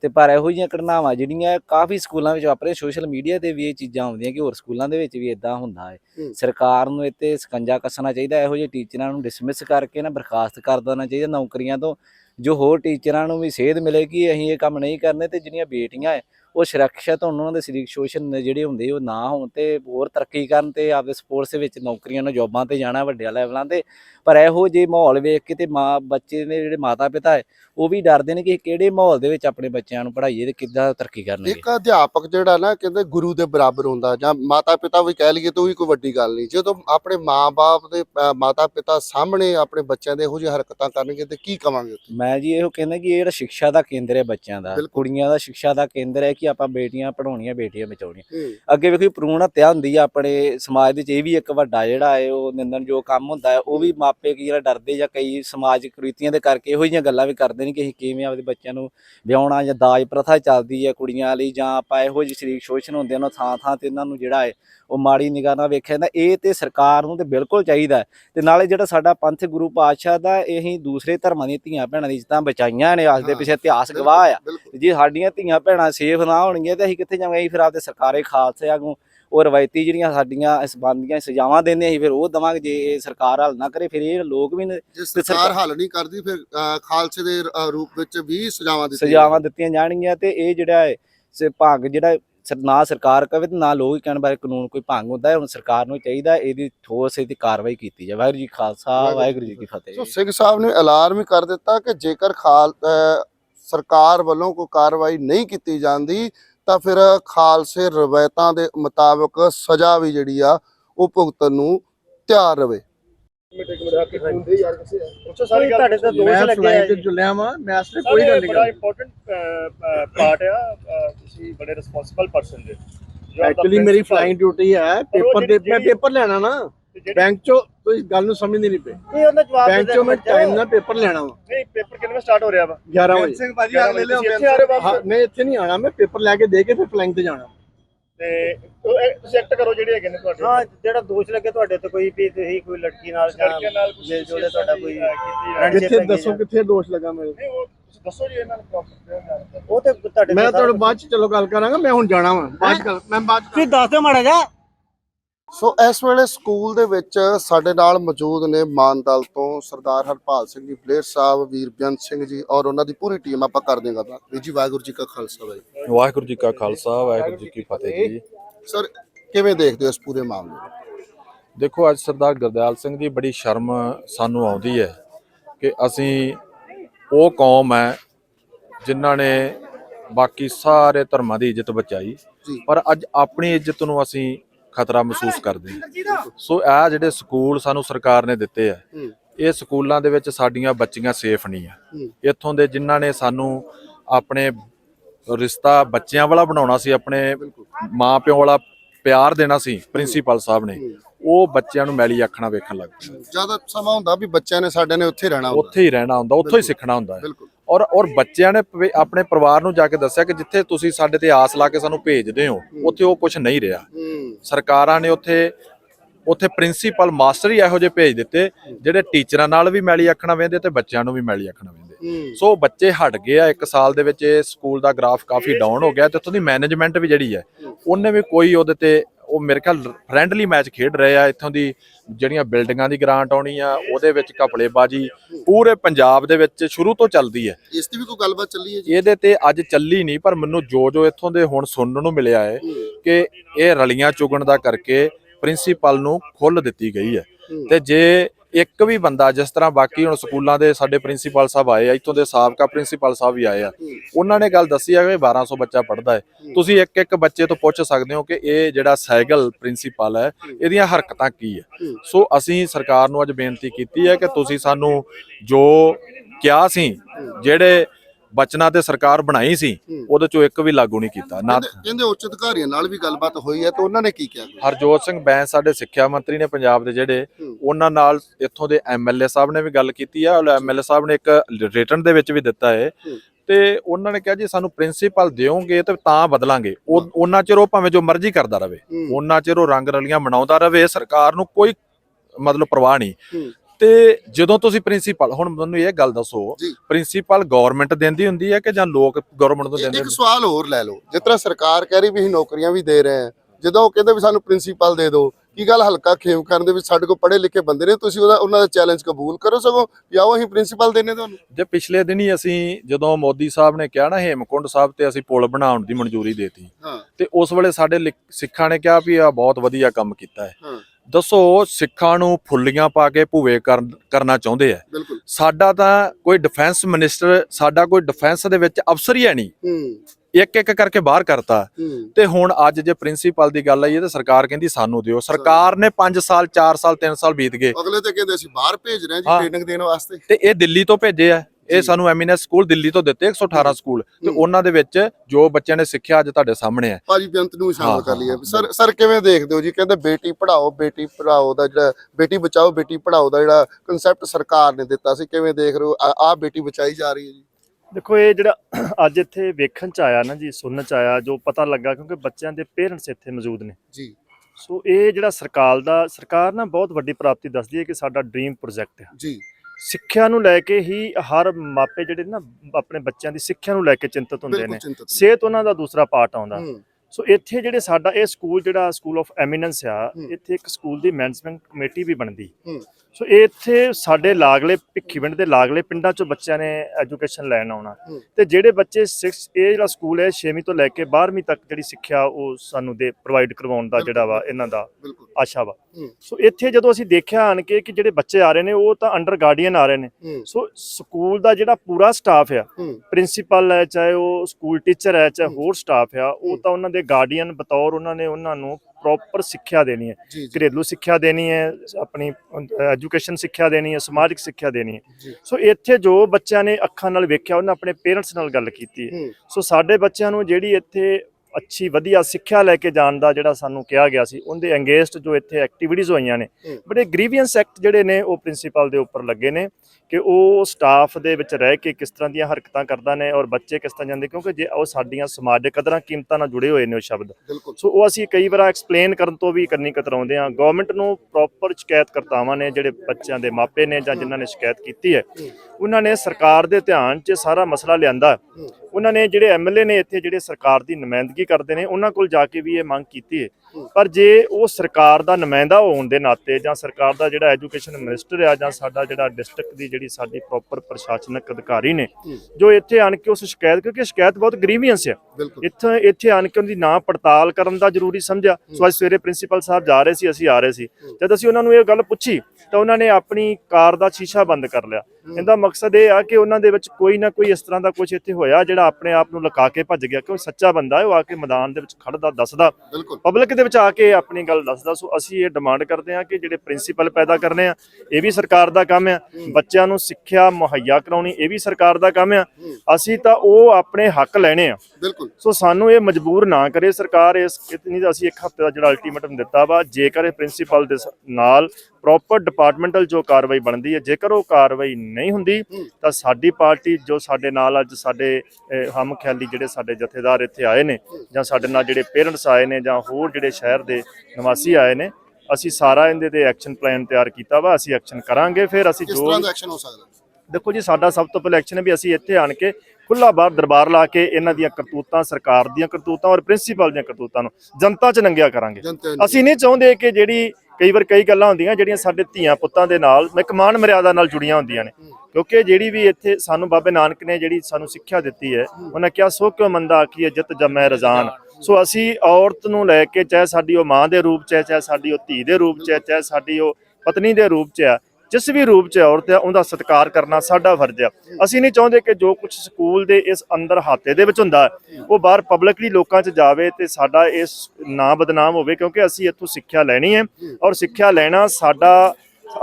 ਤੇ ਪਰ ਇਹੋ ਜਿਹੀਆਂ ਘਟਨਾਵਾਂ ਜਿਹੜੀਆਂ ਕਾਫੀ ਸਕੂਲਾਂ ਵਿੱਚ ਵਾਪਰੇ ਸੋਸ਼ਲ ਮੀਡੀਆ ਤੇ ਵੀ ਇਹ ਚੀਜ਼ਾਂ ਆਉਂਦੀਆਂ ਕਿ ਹੋਰ ਸਕੂਲਾਂ ਦੇ ਵਿੱਚ ਵੀ ਇਦਾਂ ਹੁੰਦਾ ਹੈ। ਹੂੰ। ਸਰਕਾਰ ਨੂੰ ਇੱਥੇ ਸਕੰਜਾ ਕੱਸਣਾ ਚਾਹੀਦਾ ਇਹੋ ਜਿਹੇ ਟੀਚਰਾਂ ਨੂੰ ਡਿਸਮਿਸ ਕਰਕੇ ਨਾ ਬਰਖਾਸਤ ਕਰ ਦੇਣਾ ਚਾਹੀਦਾ ਨੌਕਰੀਆਂ ਤੋਂ। ਜੋ ਹੋਰ ਟੀਚਰਾਂ ਨੂੰ ਵੀ ਸੇਧ ਮਿਲੇ ਕਿ ਅਸੀਂ ਇਹ ਕੰਮ ਨਹੀਂ ਕਰਨੇ ਤੇ ਜਿਹੜੀਆਂ ਬੇਟੀਆਂ ਹੈ ਉਹ ਸੁਰੱਖਿਅਤ ਹੋਣ ਉਹਨਾਂ ਦੇ ਸਰੀਰਕ ਸ਼ੋਸ਼ਣ ਜਿਹੜੇ ਹੁੰਦੇ ਉਹ ਨਾ ਹੋਣ ਤੇ ਹੋਰ ਤਰੱਕੀ ਕਰਨ ਤੇ ਆਪਦੇ ਸਪੋਰਟਸ ਦੇ ਵਿੱਚ ਨੌਕਰੀਆਂ ਨੂੰ ਜੌਬਾਂ ਤੇ ਜਾਣਾ ਵੱਡਿਆਂ ਲੈਵਲਾਂ ਤੇ। ਪਰ ਇਹੋ ਜੇ ਮਾਹੌਲ ਵੇਖ ਕੇ ਤੇ ਮਾਂ ਬੱਚੇ ਦੇ ਜਿਹੜੇ ਮਾਤਾ ਪਿਤਾ ਹੈ ਉਹ ਵੀ ਡਰਦੇ ਨੇ ਕਿ ਕਿਹੜੇ ਮਾਹੌਲ ਦੇ ਵਿੱਚ ਆਪਣੇ ਬੱਚਿਆਂ ਨੂੰ ਪੜ੍ਹਾਈਏ ਤੇ ਕਿੱਦਾਂ ਤਰੱਕੀ ਕਰਨਗੇ। ਇੱਕ ਅਧਿਆਪਕ ਜਿਹੜਾ ਨਾ ਕਹਿੰਦੇ ਗੁਰੂ ਦੇ ਬਰਾਬਰ ਹੁੰਦਾ ਜਾਂ ਮਾਤਾ ਪਿਤਾ ਵੀ ਕਹਿ ਲਈਏ ਤਾਂ ਉਹ ਵੀ ਕੋਈ ਵੱਡੀ ਗੱਲ ਨਹੀਂ। ਜਦੋਂ ਆਪਣੇ ਮਾਪੇ ਦੇ ਮਾਤਾ ਪਿਤਾ ਸਾਹਮਣੇ ਆਪਣੇ ਬੱਚਿਆਂ ਦੇ ਇਹੋ ਜਿਹੀ ਹਰਕਤਾਂ ਕਰਨਗੇ ਤੇ ਕੀ ਕਵਾਂਗੇ ਮੈਂ ਜੀ ਇਹੋ ਕਹਿੰਦਾ ਕਿ ਇਹ ਜਿਹੜਾ ਸਿੱਖਿਆ ਦਾ ਕੇਂਦਰ ਹੈ ਬੱਚਿਆਂ ਦਾ। ਕੁੜੀਆਂ ਦਾ ਸਿੱਖਿਆ ਦਾ ਕੇਂਦਰ ਹੈ ਕਿ ਆਪਾਂ ਬੇਟੀਆਂ ਪੜਾਉਣੀਆਂ ਬੇਟੀਆਂ ਬਚਾਉਣੀਆਂ। ਅੱਗੇ ਵੇਖੋ ਭਰੂਣ ਹੱਤਿਆ ਹੁੰਦੀ ਆ ਆਪਣੇ ਸਮਾਜ ਵਿੱਚ ਇਹ ਵੀ ਇੱਕ ਵੱਡਾ ਜਿਹੜਾ ਹੈ ਉਹ ਨਿੰਦਣਯੋਗ ਕੰਮ ਹੁੰਦਾ ਹੈ। ਉਹ ਵੀ ਮਾਪੇ ਕੀ ਜਿਹੜਾ ਡਰਦੇ ਜਾਂ ਕਈ ਸਮਾਜਿਕ ਕੁਰੀਤੀਆਂ ਦੇ ਕਰਕੇ ਇਹੋ ਜਿਹੀਆਂ ਗੱਲਾਂ ਵੀ ਕਰਦੇ ਨੇ ਕਿ ਅਸੀਂ ਕਿਵੇਂ ਆਪਦੇ ਬੱਚਿਆਂ ਨੂੰ ਵਿਆਹਣਾ ਜਾਂ ਦਾਜ ਪ੍ਰਥਾ ਚੱਲਦੀ ਹੈ ਕੁੜੀਆਂ ਲਈ ਜਾਂ ਆਪਾਂ ਇਹੋ ਜਿਹੇ ਸਰੀਰਕ ਸ਼ੋਸ਼ਣ ਹੁੰਦੇ ਉਹਨਾਂ ਥਾਂ ਥਾਂ ਤੇ ਇਹਨਾਂ ਨੂੰ ਜਿਹੜਾ ਹੈ ਉਹ ਮਾੜੀ ਨਿਗਾਹ ਨਾਲ ਵੇਖਿਆ ਜਾਂਦਾ ਇਹ ਤੇ ਸਰਕਾਰ ਨੂੰ ਤੇ ਬਿਲਕੁਲ ਚਾਹੀਦਾ। ਤੇ ਨਾਲੇ ਜਿਹੜਾ ਸਾਡਾ ਪੰਥ ਗੁਰੂ ਪਾਤਸ਼ਾਹ ਦਾ ਇਹ ਦੂਸਰੇ ਧਰਮਾਂ ਦੀਆਂ ਧੀਆਂ ਭੈਣਾਂ ਦੀ ਇੱਜ਼ਤਾਂ ਬਚਾਈਆਂ ਨੇ ਅੱਜ ਦੇ ਪਿੱਛੇ ਇਤਿਹਾਸ ਗਵਾਹ ਆ। ਜੇ ਸਾਡੀਆਂ ਧੀਆਂ ਭੈਣਾਂ ਸੇਫ ਨਾ ਹੋਣਗੀਆਂ ਤੇ ਅਸੀਂ ਕਿੱਥੇ ਜਾਵਾਂਗੇ? ਫਿਰ ਆਪਦੇ ਸਰਕਾਰੇ ਖਾਲਸੇ ਆਗੂ ਉਹ ਰਵਾਇਤੀ ਜਿਹੜੀਆਂ ਸਾਡੀਆਂ ਇਸ ਬੰਦੀਆਂ ਸਜ਼ਾਵਾਂ ਦਿੰਦੇ ਅਸੀਂ ਫਿਰ ਉਹ ਦਵਾਂਗੇ। ਜੇ ਇਹ ਸਰਕਾਰ ਹੱਲ ਨਾ ਕਰੇ ਫਿਰ ਇਹ ਲੋਕ ਵੀ ਨੇ ਜੇ ਸਰਕਾਰ- ਹੱਲ ਨਹੀਂ ਕਰਦੀ ਫਿਰ ਖਾਲਸੇ ਦੇ ਰੂਪ ਵਿੱਚ ਵੀ ਸਜ਼ਾਵਾਂ ਦਿੱਤੀਆਂ ਸਜ਼ਾਵਾਂ ਦਿੱਤੀਆਂ ਜਾਣਗੀਆਂ ਤੇ ਇਹ ਜਿਹੜਾ ਹੈ ਸੇ ਭੰਗ ਜਿਹੜਾ ਨਾ ਸਰਕਾਰ ਕਵੇ ਤੇ ਨਾ ਲੋਕ ਕਹਿਣ ਬਾਰੇ ਕਾਨੂੰਨ ਕੋਈ ਭੰਗ ਹੁੰਦਾ ਹੈ ਹੁਣ ਸਰਕਾਰ ਨੂੰ ਚਾਹੀਦਾ ਇਹਦੀ ਠੋਸ ਇਹਦੀ ਕਾਰਵਾਈ ਕੀਤੀ ਜਾਵੇ। ਵਾਹਿਗੁਰੂ ਜੀ ਖਾਲਸਾ ਵਾਹਿਗੁਰੂ ਜੀ ਕੀ ਫਤਿਹ। ਸੋ ਸਿੰਘ ਸਾਹਿਬ ਨੇ ਐਲਾਨ ਵੀ ਕਰ ਦਿੱਤਾ ਕਿ ਜੇਕਰ ਖਾਲ ਸਰਕਾਰ ਵੱਲੋਂ ਕੋਈ ਕਾਰਵਾਈ ਨਹੀਂ ਕੀਤੀ ਜਾਂਦੀ ਤਾਂ ਫਿਰ ਖਾਲਸੇ ਰਵਾਇਤਾਂ ਦੇ ਮੁਤਾਬਕ ਸਜ਼ਾ ਵੀ ਜਿਹੜੀ ਆ ਉਹ ਭੁਗਤਣ ਨੂੰ ਤਿਆਰ ਰਵੇ। ਉੱਥੇ ਸਾਰੀ ਗੱਲ ਤੁਹਾਡੇ ਤਾਂ ਦੋਸ਼। ਮੈਂ ਲੱਗੇ flight ਆ ਤੇ ਜੁਲਿਆ ਵਾਂ ਮੈਂ ਅਸਲੇ ਕੋਈ ਕੋਈ ਗੱਲ ਗੱਲ ਨਹੀਂ ਬੜਾ ਕਰਦਾ। ਇੰਪੋਰਟੈਂਟ ਪਾਰਟ ਆ ਅਹ, ਤੁਸੀਂ ਬੜੇ ਰਿਸਪੌਂਸਿਬਲ ਪਰਸਨ ਦੇ ਜੋ ਆਪਦਾ ਐਕਚੁਅਲੀ ਮੇਰੀ principal- ਫਲਾਈਂਗ ਡਿਊਟੀ ਹੈ ਪੇਪਰ ਦੇ ਮੈਂ ਪੇਪਰ ਲੈਣਾ ਨਾ ਤੇ ਜਿਹੜੀ- ਬੈਂਕ ਚੋਂ ਤੁਸੀਂ ਗੱਲ ਨੂੰ ਸਮਝਦੇ ਨਹੀਂ ਪਏ। ਇਹ ਉਹਦਾ ਜਵਾਬ ਬੈਂਕ ਚੋਂ ਮੈਂ ਟਾਈਮ ਨਾਲ ਪੇਪਰ ਲੈਣਾ ਵਾ। ਨਹੀਂ ਪੇਪਰ ਕਿੰਨੇ ਵਜੇ ਸਟਾਰਟ ਹੋ ਰਿਹਾ ਵਾ? 11 ਵਜੇ। ਸਿੰਘ ਭਾਜੀ ਅਗਲੇ ਲਿਓ ਇੱਥੇ ਆ ਰਹੇ ਹਾਂ ਵਾਪਸ? ਮੈਂ ਇੱਥੇ ਨਹੀਂ ਆਣਾ ਮੈਂ ਪੇਪਰ ਲੈ ਕੇ ਦੇ ਕੇ ਫਿਰ ਫਲਾਈਂਗ ਤੇ ਜਾਣਾ। ਤੇ ਉਹ ਇਹ ਤੁਸੀਂ ਐਕਟ ਕਰੋ ਜਿਹੜੇ ਹੈਗੇ ਨੇ ਤੁਹਾਡੇ ਹਾਂ ਜਿਹੜਾ ਦੋਸ਼ ਲੱਗੇ ਤੁਹਾਡੇ ਤੇ ਕੋਈ ਵੀ ਤੁਸੀਂ ਕੋਈ ਲੜਕੀ ਨਾਲ ਜਾਂ ਲੜਕੀਆਂ ਨਾਲ ਕੁਝ ਜੇ ਜੋੜੇ ਤੁਹਾਡਾ ਕੋਈ ਨਹੀਂ ਕਿੱਥੇ ਦੱਸੋ ਕਿੱਥੇ ਦੋਸ਼ ਲੱਗਾ ਮੇਰੇ? ਉਹ ਤੁਸੀਂ ਦੱਸੋ ਜੀ ਇਹਨਾਂ ਨੂੰ ਪ੍ਰੋਪਰ ਉਹ ਤੇ ਤੁਹਾਡੇ ਮੈਂ ਤੁਹਾਡੇ ਬਾਅਦ ਚ ਚਲੋ ਗੱਲ ਕਰਾਂਗਾ ਮੈਂ ਹੁਣ ਜਾਣਾ ਵਾਂ। ਬਾਅਦ ਚ ਗੱਲ ਮੈਂ ਬਾਅਦ ਚ ਤੁਸੀਂ ਦੱਸ ਦਿਓ ਮਾੜਾ ਜਾ ਸੋ ਇਸ ਵੇਲੇ ਸਕੂਲ ਦੇ ਵਿੱਚ ਸਾਡੇ ਨਾਲ ਮੌਜੂਦ ਨੇ ਮਾਨਦਲ ਤੋਂ ਸਰਦਾਰ ਹਰਪਾਲ ਸਿੰਘ ਜੀ ਪਲੇਅਰ ਸਾਹਿਬ ਵੀਰ ਬੇਅੰਤ ਸਿੰਘ ਜੀ ਔਰ ਉਹਨਾਂ ਦੀ ਪੂਰੀ ਟੀਮ ਆਪਾਂ ਕਰਦੇ ਹਾਂ ਗੱਲਬਾਤ ਵੀਰ ਜੀ ਵਾਹਿਗੁਰੂ ਜੀ ਕਾ ਖਾਲਸਾ ਵਾਹਿਗੁਰੂ ਵਾਹਿਗੁਰੂ ਜੀ ਕਾ ਖਾਲਸਾ ਵਾਹਿਗੁਰੂ ਜੀ ਕੀ ਫਤਿਹ ਜੀ। ਸਰ ਕਿਵੇਂ ਦੇਖਦੇ ਹੋ ਇਸ ਪੂਰੇ ਮਾਮਲੇ ਨੂੰ? ਦੇਖੋ ਅੱਜ ਸਰਦਾਰ ਗੁਰਦਿਆਲ ਸਿੰਘ ਜੀ ਬੜੀ ਸ਼ਰਮ ਸਾਨੂੰ ਆਉਂਦੀ ਹੈ ਕਿ ਅਸੀਂ ਉਹ ਕੌਮ ਹੈ ਜਿਨ੍ਹਾਂ ਨੇ ਬਾਕੀ ਸਾਰੇ ਧਰਮਾਂ ਦੀ ਇੱਜ਼ਤ ਬਚਾਈ। ਪਰ ਅੱਜ ਆਪਣੀ ਇੱਜ਼ਤ ਨੂੰ ਅਸੀਂ ਖਤਰਾ ਮਹਿਸੂਸ ਕਰਦੇ ਸੋ ਇਹ ਜਿਹੜੇ ਸਕੂਲ ਸਾਨੂੰ ਸਰਕਾਰ ਨੇ ਦਿੱਤੇ ਆ। ਇਹ ਸਕੂਲਾਂ ਦੇ ਵਿੱਚ ਸਾਡੀਆਂ ਬੱਚੀਆਂ ਸੇਫ ਨਹੀਂ ਆ। ਇੱਥੋਂ ਦੇ ਜਿਨ੍ਹਾਂ ਨੇ ਸਾਨੂੰ ਆਪਣੇ ਰਿਸ਼ਤਾ ਬੱਚਿਆਂ ਵਾਲਾ ਬਣਾਉਣਾ ਸੀ ਆਪਣੇ ਮਾਂ ਪਿਓ ਵਾਲਾ ਪਿਆਰ ਦੇਣਾ ਸੀ ਪ੍ਰਿੰਸੀਪਲ ਸਾਹਿਬ ਨੇ। ਉਹ ਬੱਚਿਆਂ ਨੂੰ ਮੈਲੀ ਅੱਖਣਾ ਵੇਖਣ ਲੱਗ ਪਏ। ਜ਼ਿਆਦਾ ਸਮਾਂ ਹੁੰਦਾ ਵੀ ਬੱਚਿਆਂ ਨੇ ਸਾਡੇ ਨੇ ਉੱਥੇ ਰਹਿਣਾ ਹੁੰਦਾ। ਉੱਥੇ ਹੀ ਰਹਿਣਾ ਹੁੰਦਾ ਉੱਥੋਂ ਹੀ। ਸਿੱਖਣਾ ਹੁੰਦਾ। ਬਿਲਕੁਲ। ਔਰ ਔਰ ਬੱਚਿਆਂ ਨੇ ਆਪਣੇ ਪਰਿਵਾਰ ਨੂੰ ਜਾ ਕੇ ਦੱਸਿਆ ਕਿ ਜਿੱਥੇ ਤੁਸੀਂ ਸਾਡੇ ਤੇ ਆਸ ਲਾ ਕੇ ਸਾਨੂੰ ਭੇਜਦੇ ਹੋ ਉੱਥੇ ਉਹ ਕੁਝ ਨਹੀਂ ਰਿਹਾ। ਸਰਕਾਰਾਂ ਨੇ ਉੱਥੇ ਉੱਥੇ ਪ੍ਰਿੰਸੀਪਲ ਮਾਸਟਰ ਹੀ ਇਹੋ ਜਿਹੇ ਭੇਜ ਦਿੱਤੇ ਜਿਹੜੇ ਟੀਚਰਾਂ ਨਾਲ ਵੀ ਮੈਲੀ ਅੱਖਣਾ ਵੇਂਦੇ ਤੇ ਬੱਚਿਆਂ ਨੂੰ ਵੀ ਮੈਲੀ ਅੱਖਣਾ ਵੇਂਦੇ। ਸੋ ਬੱਚੇ ਹਟ ਗਏ ਆ ਇੱਕ ਸਾਲ ਦੇ ਵਿੱਚ ਇਹ ਸਕੂਲ ਦਾ ਗ੍ਰਾਫ ਕਾਫੀ ਡਾਊਨ ਹੋ ਗਿਆ ਤੇ ਉੱਥੋਂ ਦੀ ਮੈਨੇਜਮੈਂਟ ਵੀ ਜਿਹੜੀ ਹੈ। ਉਹਨੇ ਵੀ ਕੋਈ ਉਹਦੇ ਤੇ ਉਹ ਮੇਰੇ ਖਿਆਲ ਫ੍ਰੈਂਡਲੀ ਮੈਚ ਖੇਡ ਰਹੇ ਆ। ਇੱਥੋਂ ਦੀ ਜਿਹੜੀਆਂ ਬਿਲਡਿੰਗਾਂ ਦੀ ਗ੍ਰਾਂਟ ਆਉਣੀ ਆ ਉਹਦੇ ਵਿੱਚ ਘਪਲੇਬਾਜੀ ਪੂਰੇ ਪੰਜਾਬ ਦੇ ਵਿੱਚ ਸ਼ੁਰੂ ਤੋਂ ਚੱਲਦੀ ਹੈ। ਇਸ ਦੀ ਵੀ ਕੋਈ ਗੱਲਬਾਤ ਚੱਲੀ ਹੈ ਜੀ? ਇਹਦੇ ਤੇ ਅੱਜ ਚੱਲੀ ਨਹੀਂ ਪਰ ਮੈਨੂੰ ਜੋ ਜੋ ਇੱਥੋਂ ਦੇ ਹੁਣ ਸੁਣਨ ਨੂੰ ਮਿਲਿਆ ਹੈ ਕਿ ਇਹ ਰਲੀਆਂ ਚੁਗਣ ਦਾ ਕਰਕੇ ਪ੍ਰਿੰਸੀਪਲ ਨੂੰ ਖੁੱਲ ਦਿੱਤੀ ਗਈ ਹੂੰ। ਤੇ ਜੇ ਇੱਕ ਵੀ ਬੰਦਾ ਜਿਸ ਤਰ੍ਹਾਂ ਬਾਕੀ ਹੁਣ ਸਕੂਲਾਂ ਦੇ ਸਾਡੇ ਪ੍ਰਿੰਸੀਪਲ ਸਾਹਿਬ ਆਏ ਆ ਇੱਥੋਂ ਦੇ ਸਾਬਕਾ ਪ੍ਰਿੰਸੀਪਲ ਸਾਹਿਬ ਵੀ ਆਏ ਆ। ਉਹਨਾਂ ਨੇ ਗੱਲ ਦੱਸੀ ਆ ਕਿ 1200 ਬੱਚਾ ਪੜ੍ਹਦਾ ਹੈ। ਤੁਸੀਂ ਇੱਕ ਇੱਕ ਬੱਚੇ ਤੋਂ ਪੁੱਛ ਸਕਦੇ ਹੋ ਕਿ ਇਹ ਜਿਹੜਾ ਸਾਈਕਲ ਪ੍ਰਿੰਸੀਪਲ ਹੈ ਇਹਦੀਆਂ ਹਰਕਤਾਂ ਕੀ ਹੂੰ। ਸੋ ਅਸੀਂ ਸਰਕਾਰ ਨੂੰ ਅੱਜ ਬੇਨਤੀ ਕੀਤੀ ਹੈ ਕਿ ਤੁਸੀਂ ਸਾਨੂੰ ਜੋ ਕਿਹਾ ਸੀ ਜਿਹੜੇ ਬਚਨਾਂ ਤੇ ਸਰਕਾਰ ਬਣਾਈ ਸੀ। ਉਹਦੇ ਚੋਂ ਇੱਕ ਵੀ ਲਾਗੂ ਨਹੀਂ ਕੀਤਾ ਨਾ ਕਹਿੰਦੇ ਉੱਚ ਅਧਿਕਾਰੀਆਂ ਨਾਲ ਵੀ ਗੱਲਬਾਤ ਹੋਈ ਹੈ ਤੇ ਉਹਨਾਂ ਨੇ ਕੀ ਕਿਹਾ ਹਰਜੋਤ ਸਿੰਘ ਬੈਂਸ ਸਾਡੇ ਸਿੱਖਿਆ ਮੰਤਰੀ ਨੇ ਪੰਜਾਬ ਦੇ ਜਿਹੜੇ। ਉਹਨਾਂ ਨਾਲ ਇੱਥੋਂ ਦੇ ਐਮਐਲਏ ਸਾਹਿਬ ਨੇ ਵੀ ਗੱਲ ਕੀਤੀ ਆ ਐਮਐਲਏ ਸਾਹਿਬ ਨੇ ਇੱਕ ਰਿਟਰਨ ਦੇ ਵਿੱਚ ਵੀ ਦਿੱਤਾ ਹੈ। ਤੇ ਉਹਨਾਂ ਨੇ ਕਿਹਾ ਜੀ ਸਾਨੂੰ ਪ੍ਰਿੰਸੀਪਲ ਦਿਓਗੇ ਤੇ ਤਾਂ ਬਦਲਾਂਗੇ ਉਹ ਉਹਨਾਂ ਚਿਰ ਉਹ ਭਾਵੇਂ ਜੋ ਮਰਜ਼ੀ ਕਰਦਾ ਰਵੇ ਹੂੰ, ਉਹਨਾਂ ਚਿਰ ਉਹ ਰੰਗ ਰਲੀਆਂ ਮਨਾਉਂਦਾ ਰਵੇ ਸਰਕਾਰ ਨੂੰ ਕੋਈ ਮਤਲਬ ਪਰਵਾਹ ਨਹੀਂ। ਤੇ ਜਦੋਂ ਤੁਸੀਂ ਪ੍ਰਿੰਸੀਪਲ ਹੁਣ ਮੈਨੂੰ ਇਹ ਗੱਲ ਦੱਸੋ। ਪ੍ਰਿੰਸੀਪਲ ਗਵਰਨਮੈਂਟ ਦਿੰਦੀ ਹੁੰਦੀ ਹੈ ਕਿ ਜਾਂ ਲੋਕ ਗਵਰਨਮੈਂਟ ਤੋਂ ਦਿੰਦੇ ਇੱਕ ਸਵਾਲ ਹੋਰ ਲੈ ਲਓ। ਜਿਸ ਤਰ੍ਹਾਂ ਸਰਕਾਰ ਕਹਿ ਰਹੀ ਵੀ ਅਸੀਂ ਨੌਕਰੀਆਂ ਵੀ ਦੇ ਰਹੇ ਹਾਂ ਜਦੋਂ ਉਹ ਕਹਿੰਦੇ ਵੀ ਸਾਨੂੰ ਪ੍ਰਿੰਸੀਪਲ ਦੇ ਦਿਓ ਕੀ ਗੱਲ ਹਲਕਾ ਖੇਮ ਕਰਨ ਦੇ ਵਿੱਚ ਸਾਡੇ ਕੋਲ ਪੜ੍ਹੇ ਲਿਖੇ ਬੰਦੇ ਨੇ ਤੁਸੀਂ ਉਹਦਾ ਉਹਨਾਂ ਦਾ ਚੈਲੰਜ ਕਬੂਲ ਕਰੋ ਸਗੋਂ ਵੀ ਆਓ ਅਸੀਂ ਪ੍ਰਿੰਸੀਪਲ ਦੇਣੇ ਤੁਹਾਨੂੰ। ਜੇ ਪਿਛਲੇ ਦਿਨ ਹੀ ਅਸੀਂ ਜਦੋਂ ਮੋਦੀ ਸਾਹਿਬ ਨੇ ਕਿਹਾ ਨਾ ਹੇਮਕੁੰਡ ਸਾਹਿਬ ਤੇ ਅਸੀਂ ਪੁਲ ਬਣਾਉਣ ਦੀ ਮਨਜ਼ੂਰੀ ਦੇਤੀ ਤੇ ਉਸ ਵੇਲੇ ਸਾਡੇ ਸਿੱਖਾਂ ਨੇ ਕਿਹਾ ਵੀ ਆ ਬਹੁਤ ਵਧੀਆ ਕੰਮ ਕੀਤਾ ਹਾਂ। ਦੱਸੋ ਸਿੱਖਾਂ ਨੂੰ ਫੁੱਲੀਆਂ ਪਾ ਕੇ ਭੂਵੇ ਕਰਨ- ਚਾਹੁੰਦੇ ਆ। ਸਾਡਾ ਤਾਂ ਕੋਈ ਡਿਫੈਂਸ ਮਿਨਿਸਟਰ ਸਾਡਾ ਕੋਈ ਡਿਫੈਂਸ ਦੇ ਵਿੱਚ ਅਫਸਰ ਹੀ ਹੈ ਨਹੀਂ। ਇੱਕ ਇੱਕ ਕਰਕੇ ਬਾਹਰ ਕਰਤਾ। ਤੇ ਹੁਣ ਅੱਜ ਜੇ ਪ੍ਰਿੰਸੀਪਲ ਦੀ ਗੱਲ ਆਈ ਹੈ ਤੇ ਸਰਕਾਰ ਕਹਿੰਦੀ ਸਾਨੂੰ ਦਿਓ। ਸਰਕਾਰ ਨੇ 5 ਸਾਲ 4 ਸਾਲ 3 ਸਾਲ ਬੀਤ ਗਏ। ਅਗਲੇ ਤੇ ਕਹਿੰਦੇ ਅਸੀਂ ਬਾਹਰ ਭੇਜ ਰਹੇ ਹਾਂ ਜੀ। ਟ੍ਰੇਨਿੰਗ ਦੇਣ ਵਾਸਤੇ। ਤੇ ਇਹ ਦਿੱਲੀ ਤੋਂ ਭੇਜੇ ਆ। ਇਹ ਸਾਨੂੰ ਐਮਐਨਐਸ ਸਕੂਲ ਦਿੱਲੀ ਤੋਂ ਦਿੱਤੇ 118 ਸਕੂਲ। ਤੇ। ਉਹਨਾਂ ਦੇ ਵਿੱਚ ਜੋ ਬੱਚਿਆਂ ਨੇ ਸਿੱਖਿਆ ਅੱਜ ਤੁਹਾਡੇ ਸਾਹਮਣੇ ਹੈ। ਭਾਜੀ ਬੇਅੰਤ ਨੂੰ ਸ਼ਾਮਲ ਕਰ ਲਈਏ। ਹਾਂ, ਸਰ ਸਰ ਕਿਵੇਂ ਦੇਖਦੇ ਹੋ ਜੀ? ਕਹਿੰਦੇ ਬੇਟੀ ਪੜ੍ਹਾਓ ਬੇਟੀ ਪੜ੍ਹਾਓ ਦਾ ਜਿਹੜਾ ਬੇਟੀ ਬਚਾਓ ਬੇਟੀ ਪੜ੍ਹਾਓ ਦਾ ਜਿਹੜਾ ਕਨਸੈਪਟ ਸਰਕਾਰ ਨੇ ਦਿੱਤਾ ਸੀ। ਕਿਵੇਂ ਦੇਖ ਰਹੇ ਹੋ? ਆ ਬੇਟੀ ਬਚਾਈ ਜਾ ਰਹੀ ਹੈ ਜੀ। ਦੇਖੋ ਇਹ ਜਿਹੜਾ ਅੱਜ ਇੱਥੇ ਵੇਖਣ ਚ ਆਇਆ ਨਾ ਜੀ ਸੁਣਨ ਚ ਆਇਆ ਜੋ ਪਤਾ ਲੱਗਾ ਕਿਉਂਕਿ ਬੱਚਿਆਂ ਦੇ ਪੇਰੈਂਟਸ ਇੱਥੇ ਮੌਜੂਦ ਨੇ। ਜੀ। ਸੋ ਇਹ ਜਿਹੜਾ ਸਰਕਾਰ ਦਾ ਸਰਕਾਰ ਨਾ ਬਹੁਤ ਵੱਡੀ ਪ੍ਰਾਪਤੀ ਦੱਸਦੀ ਹੈ ਕਿ ਸਾਡਾ ਡ੍ਰੀਮ ਪ੍ਰੋਜੈਕਟ ਹੈ। ਜੀ। ਸਿੱਖਿਆ ਨੂੰ ਲੈ ਕੇ ਹੀ ਹਰ ਮਾਪੇ ਜਿਹੜੇ ਨਾ ਆਪਣੇ ਬੱਚਿਆਂ ਦੀ ਸਿੱਖਿਆ ਨੂੰ ਲੈ ਕੇ ਚਿੰਤਤ ਹੁੰਦੇ ਨੇ। ਚਿੰਤਤ। ਸਿਹਤ ਉਹਨਾਂ ਦਾ ਦੂਸਰਾ ਪਾਰਟ ਆਉਂਦਾ। ਹੂੰ, ਸੋ ਇੱਥੇ ਜਿਹੜੇ ਸਾਡਾ ਇਹ ਸਕੂਲ ਜਿਹੜਾ ਸਕੂਲ ਆਫ ਐਮੀਨੈਂਸ ਆ। ਇੱਥੇ ਇੱਕ ਸਕੂਲ ਦੀ ਮੈਨੇਜਮੈਂਟ ਕਮੇਟੀ ਵੀ ਬਣਦੀ। ਸੋ ਇੱਥੇ ਸਾਡੇ ਲਾਗਲੇ ਭਿੱਖੀਵਿੰਡ ਦੇ ਲਾਗਲੇ ਪਿੰਡਾਂ ਚੋਂ ਬੱਚਿਆਂ ਨੇ ਐਜੂਕੇਸ਼ਨ ਲੈਣ ਆਉਣਾ। ਤੇ ਜਿਹੜੇ ਬੱਚੇ 6 ਇਹ ਜਿਹੜਾ ਸਕੂਲ ਹੈ 6ਵੀਂ ਤੋਂ ਲੈ ਕੇ 12ਵੀਂ ਤੱਕ ਜਿਹੜੀ ਸਿੱਖਿਆ ਉਹ ਸਾਨੂੰ ਦੇ ਪ੍ਰੋਵਾਈਡ ਕਰਵਾਉਣ ਦਾ ਜਿਹੜਾ ਵਾ ਇਹਨਾਂ ਦਾ ਆਸ਼ਾ ਵਾ। ਸੋ ਇੱਥੇ ਜਦੋਂ ਅਸੀਂ ਦੇਖਿਆ ਆਣ ਕੇ ਕਿ ਜਿਹੜੇ ਬੱਚੇ ਆ ਰਹੇ ਨੇ ਉਹ ਤਾਂ ਅੰਡਰ ਗਾਰਡੀਅਨ ਆ ਰਹੇ ਨੇ ਸੋ ਸਕੂਲ ਦਾ ਜਿਹੜਾ ਪੂਰਾ ਸਟਾਫ ਆ ਪ੍ਰਿੰਸੀਪਲ ਹੈ ਚਾਹੇ ਉਹ ਸਕੂਲ ਟੀਚਰ ਹੈ ਚਾਹੇ। ਹੋਰ ਸਟਾਫ ਆ ਉਹ। ਤਾਂ ਉਹਨਾਂ ਦੇ ਗਾਰਡੀਅਨ ਬਤੌਰ ਉਹਨਾਂ ਨੇ ਉਹਨਾਂ ਨੂੰ ਪ੍ਰੋਪਰ ਸਿੱਖਿਆ ਦੇਣੀ ਹੈ। ਘਰੇਲੂ ਸਿੱਖਿਆ ਦੇਣੀ ਹੈ ਆਪਣੀ ਐਜੂਕੇਸ਼ਨ ਸਿੱਖਿਆ ਦੇਣੀ ਹੈ ਸਮਾਜਿਕ ਸਿੱਖਿਆ ਦੇਣੀ ਹੈ। ਸੋ ਇੱਥੇ ਜੋ ਬੱਚਿਆਂ ਨੇ ਅੱਖਾਂ ਨਾਲ ਵੇਖਿਆ ਉਹਨਾਂ ਆਪਣੇ ਪੇਰੈਂਟਸ ਨਾਲ ਗੱਲ ਕੀਤੀ ਹੂੰ। ਸੋ ਸਾਡੇ ਬੱਚਿਆਂ ਨੂੰ ਜਿਹੜੀ ਇੱਥੇ ਅੱਛੀ ਵਧੀਆ ਸਿੱਖਿਆ ਲੈ ਕੇ ਜਾਣ ਦਾ ਜਿਹੜਾ ਸਾਨੂੰ ਕਿਹਾ ਗਿਆ ਸੀ ਉਹਦੇ ਅੰਗੇਸਟ ਜੋ ਇੱਥੇ ਐਕਟੀਵਿਟੀਜ਼ ਹੋਈਆਂ ਨੇ। ਬੜੇ ਗ੍ਰੀਵੀਅੰਸ ਐਕਟ ਜਿਹੜੇ ਨੇ ਉਹ ਪ੍ਰਿੰਸੀਪਲ ਦੇ ਉੱਪਰ ਲੱਗੇ ਨੇ ਕਿ ਉਹ ਸਟਾਫ ਦੇ ਵਿੱਚ ਰਹਿ ਕੇ ਕਿਸ ਤਰ੍ਹਾਂ ਦੀਆਂ ਹਰਕਤਾਂ ਕਰਦਾ ਨੇ ਔਰ ਬੱਚੇ ਕਿਸ ਤਰ੍ਹਾਂ ਜਾਂਦੇ ਕਿਉਂਕਿ ਜੇ ਉਹ ਸਾਡੀਆਂ ਸਮਾਜਿਕ ਕਦਰਾਂ ਕੀਮਤਾਂ ਨਾਲ ਜੁੜੇ ਹੋਏ ਨੇ ਉਹ ਸ਼ਬਦ ਸੋ ਉਹ ਅਸੀਂ ਕਈ ਵਾਰ ਐਕਸਪਲੇਨ ਕਰਨ ਤੋਂ ਵੀ ਕਰਨੀ ਕਤਰਾਉਂਦੇ ਹਾਂ ਗਵਰਨਮੈਂਟ ਨੂੰ ਪ੍ਰੋਪਰ ਸ਼ਿਕਾਇਤ ਕਰਤਾਵਾਂ ਨੇ ਜਿਹੜੇ ਬੱਚਿਆਂ ਦੇ ਮਾਪੇ ਨੇ ਜਾਂ ਜਿਨ੍ਹਾਂ ਨੇ ਸ਼ਿਕਾਇਤ ਕੀਤੀ ਹੈ। ਉਹਨਾਂ ਨੇ ਸਰਕਾਰ ਦੇ ਧਿਆਨ 'ਚ ਸਾਰਾ ਮਸਲਾ ਲਿਆਂਦਾ। ਉਹਨਾਂ ਨੇ ਜਿਹੜੇ ਐਮਐਲਏ ਨੇ ਇੱਥੇ ਜਿਹੜੇ ਸਰਕਾਰ ਦੀ ਨੁਮਾਇੰਦਗੀ ਕਰਦੇ ਨੇ ਉਹਨਾਂ ਕੋਲ ਜਾ ਕੇ ਵੀ ਇਹ ਮੰਗ ਕੀਤੀ ਹੈ। ਪਰ ਜੇ ਉਹ ਸਰਕਾਰ ਦਾ ਨੁਮਾਇੰਦਾ ਹੋਣ ਦੇ ਨਾਤੇ ਜਾਂ ਸਰਕਾਰ ਦਾ ਜਿਹੜਾ ਐਜੂਕੇਸ਼ਨ ਮਿਨਿਸਟਰ ਆ ਜਾਂ ਸਾਡਾ ਜਿਹੜਾ ਡਿਸਟ੍ਰਿਕਟ ਦੀ ਜਿਹੜੀ ਸਾਡੀ ਪ੍ਰੋਪਰ ਪ੍ਰਸ਼ਾਸਨਿਕ ਅਧਿਕਾਰੀ ਨੇ। ਜੋ ਇੱਥੇ ਆਣ ਕੇ ਉਸ ਸ਼ਿਕਾਇਤ ਕਿਉਂਕਿ ਸ਼ਿਕਾਇਤ ਬਹੁਤ ਗ੍ਰੀਵੀਅੰਸ ਬਿਲਕੁਲ। ਇੱਥੇ ਇੱਥੇ ਆਣ ਕੇ ਉਹਦੀ ਨਾ ਪੜਤਾਲ ਕਰਨ ਦਾ ਜ਼ਰੂਰੀ ਸਮਝਿਆ। ਸੋ ਅੱਜ ਸਵੇਰੇ ਪ੍ਰਿੰਸੀਪਲ ਸਾਹਿਬ ਜਾ ਰਹੇ ਸੀ ਅਸੀਂ ਆ ਰਹੇ ਸੀ। ਜਦ ਅਸੀਂ ਉਹਨਾਂ ਨੂੰ ਇਹ ਗੱਲ ਪੁੱਛੀ ਤਾਂ ਉਹਨਾਂ ਨੇ ਆਪਣੀ ਕਾਰ ਦਾ ਸ਼ੀਸ਼ਾ ਬੰਦ ਕਰ ਲਿਆ। ਇਹਦਾ ਮਕਸਦ ਇਹ ਆ ਕਿ ਉਹਨਾਂ ਦੇ ਵਿੱਚ ਕੋਈ ਨਾ ਕੋਈ ਇਸ ਤਰ੍ਹਾਂ ਦਾ ਕੁਝ ਇੱਥੇ ਹੋਇਆ ਜਿਹੜਾ ਆਪਣੇ ਆਪ ਨੂੰ ਲੁਕਾ ਕੇ ਭੱਜ ਗਿਆ। ਕਿਉਂ ਸੱਚਾ ਬੰਦਾ ਹੈ ਉਹ ਆ ਕੇ ਮੈਦਾਨ ਦੇ ਵਿੱਚ ਖੜਦਾ ਦੱਸਦਾ। ਪਬਲਿਕ ਦੇ ਵਿੱਚ ਆ ਕੇ ਆਪਣੀ ਗੱਲ ਦੱਸਦਾ। ਸੋ ਅਸੀਂ ਇਹ ਡਿਮਾਂਡ ਕਰਦੇ ਹਾਂ ਕਿ ਜਿਹੜੇ ਪ੍ਰਿੰਸੀਪਲ ਪੈਦਾ ਕਰਨੇ ਆ ਇਹ ਵੀ ਸਰਕਾਰ ਦਾ ਕੰਮ ਆ। ਬੱਚਿਆਂ ਨੂੰ ਸਿੱਖਿਆ ਮੁਹੱਈਆ ਕਰਾਉਣੀ ਇਹ ਵੀ ਸਰਕਾਰ ਦਾ ਕੰਮ ਆ। ਅਸੀਂ ਤਾਂ ਉਹ ਆਪਣੇ ਹੱਕ ਲੈਣੇ ਆ। ਬਿਲਕੁਲ। ਸੋ ਸਾਨੂੰ ਇਹ ਮਜਬੂਰ ਨਾ ਕਰੇ ਸਰਕਾਰ ਇਸ ਇਤਨੀ ਦਾ ਅਸੀਂ ਇੱਕ ਹਫ਼ਤੇ ਦਾ ਜਿਹੜਾ ਅਲਟੀਮੇਟਮ ਦਿੱਤਾ ਵਾ ਜੇਕਰ ਇਹ ਪ੍ਰਿੰਸੀਪਲ ਦੇ ਨਾਲ ਪ੍ਰੋਪਰ ਡਿਪਾਰਟਮੈਂਟਲ ਜੋ ਕਾਰਵਾਈ ਬਣਦੀ ਹੈ ਜੇਕਰ ਉਹ ਕਾਰਵਾਈ ਨਹੀਂ ਹੁੰਦੀ। ਤਾਂ ਸਾਡੀ ਪਾਰਟੀ ਜੋ ਸਾਡੇ ਨਾਲ ਅੱਜ ਸਾਡੇ ਹਮ ਖਿਆਲੀ ਜਿਹੜੇ ਸਾਡੇ ਜਥੇਦਾਰ ਇੱਥੇ ਆਏ ਨੇ ਜਾਂ ਸਾਡੇ ਨਾਲ ਜਿਹੜੇ ਪੇਰੈਂਟਸ ਆਏ ਨੇ ਜਾਂ ਹੋਰ ਜਿਹੜੇ ਸ਼ਹਿਰ ਦੇ ਨਿਵਾਸੀ ਆਏ ਨੇ ਅਸੀਂ ਸਾਰਾ ਇਹਦੇ ਤੇ ਐਕਸ਼ਨ ਪਲਾਨ ਤਿਆਰ ਕੀਤਾ ਵਾ ਅਸੀਂ ਐਕਸ਼ਨ ਕਰਾਂਗੇ ਫਿਰ ਅਸੀਂ ਕਿਸ ਜੋ ਤਰ੍ਹਾਂ ਦਾ ਐਕਸ਼ਨ ਹੋ ਸਕਦਾ? ਦੇਖੋ ਜੀ ਸਾਡਾ ਸਭ ਤੋਂ ਪਹਿਲਾ ਐਕਸ਼ਨ ਹੈ ਵੀ ਅਸੀਂ ਇੱਥੇ ਆਣ ਕੇ ਖੁੱਲਾ ਬਾਹਰ ਦਰਬਾਰ ਲਾ ਕੇ ਇਹਨਾਂ ਦੀਆਂ ਕਰਤੂਤਾਂ ਸਰਕਾਰ ਦੀਆਂ ਕਰਤੂਤਾਂ ਔਰ ਪ੍ਰਿੰਸੀਪਲ ਦੀਆਂ ਕਰਤੂਤਾਂ ਨੂੰ ਜਨਤਾ 'ਚ ਨੰਗਿਆ ਕਰਾਂਗੇ। ਅਸੀਂ ਨਹੀਂ ਚਾਹੁੰਦੇ ਕਿ ਜਿਹੜੀ ਕਈ ਵਾਰ ਕਈ ਗੱਲਾਂ ਹੁੰਦੀਆਂ ਜਿਹੜੀਆਂ ਸਾਡੇ ਧੀਆਂ ਪੁੱਤਾਂ ਦੇ ਨਾਲ ਇੱਕ ਮਾਨ ਮਰਿਆਦਾ ਨਾਲ ਜੁੜੀਆਂ ਹੁੰਦੀਆਂ ਨੇ। ਕਿਉਂਕਿ ਜਿਹੜੀ ਵੀ ਇੱਥੇ ਸਾਨੂੰ ਬਾਬੇ ਨਾਨਕ ਨੇ ਜਿਹੜੀ ਸਾਨੂੰ ਸਿੱਖਿਆ ਦਿੱਤੀ ਹੈ ਉਹਨਾਂ ਕਿਹਾ ਸੋ ਕਿਉ ਮੰਦਾ ਆਖੀਏ ਜਿਤ ਜਮੈ ਰਜ਼ਾਨ। ਸੋ ਅਸੀਂ ਔਰਤ ਨੂੰ ਲੈ ਕੇ ਚਾਹੇ ਸਾਡੀ ਉਹ ਮਾਂ ਦੇ ਰੂਪ 'ਚ ਹੈ ਚਾਹੇ ਸਾਡੀ ਉਹ ਧੀ ਦੇ ਰੂਪ 'ਚ ਹੈ ਚਾਹੇ ਸਾਡੀ ਉਹ ਪਤਨੀ ਦੇ ਰੂਪ 'ਚ ਹੈ ਜਿਸ ਵੀ ਰੂਪ 'ਚ ਔਰਤ ਹੈ ਉਹਦਾ ਸਤਿਕਾਰ ਕਰਨਾ ਸਾਡਾ ਫਰਜ਼ ਹੈ ਅਸੀਂ ਨਹੀਂ ਚਾਹੁੰਦੇ ਕਿ ਜੋ ਕੁਝ ਸਕੂਲ ਦੇ ਇਸ ਅੰਦਰ ਹਾਤੇ ਦੇ ਵਿੱਚ ਹੁੰਦਾ ਉਹ ਬਾਹਰ ਪਬਲਿਕਲੀ ਲੋਕਾਂ 'ਚ ਜਾਵੇ ਤੇ ਸਾਡਾ ਇਸ ਨਾਂ ਬਦਨਾਮ ਹੋਵੇ ਕਿਉਂਕਿ ਅਸੀਂ ਇੱਥੋਂ ਸਿੱਖਿਆ ਲੈਣੀ ਹੈ ਔਰ ਸਿੱਖਿਆ ਲੈਣਾ ਸਾਡਾ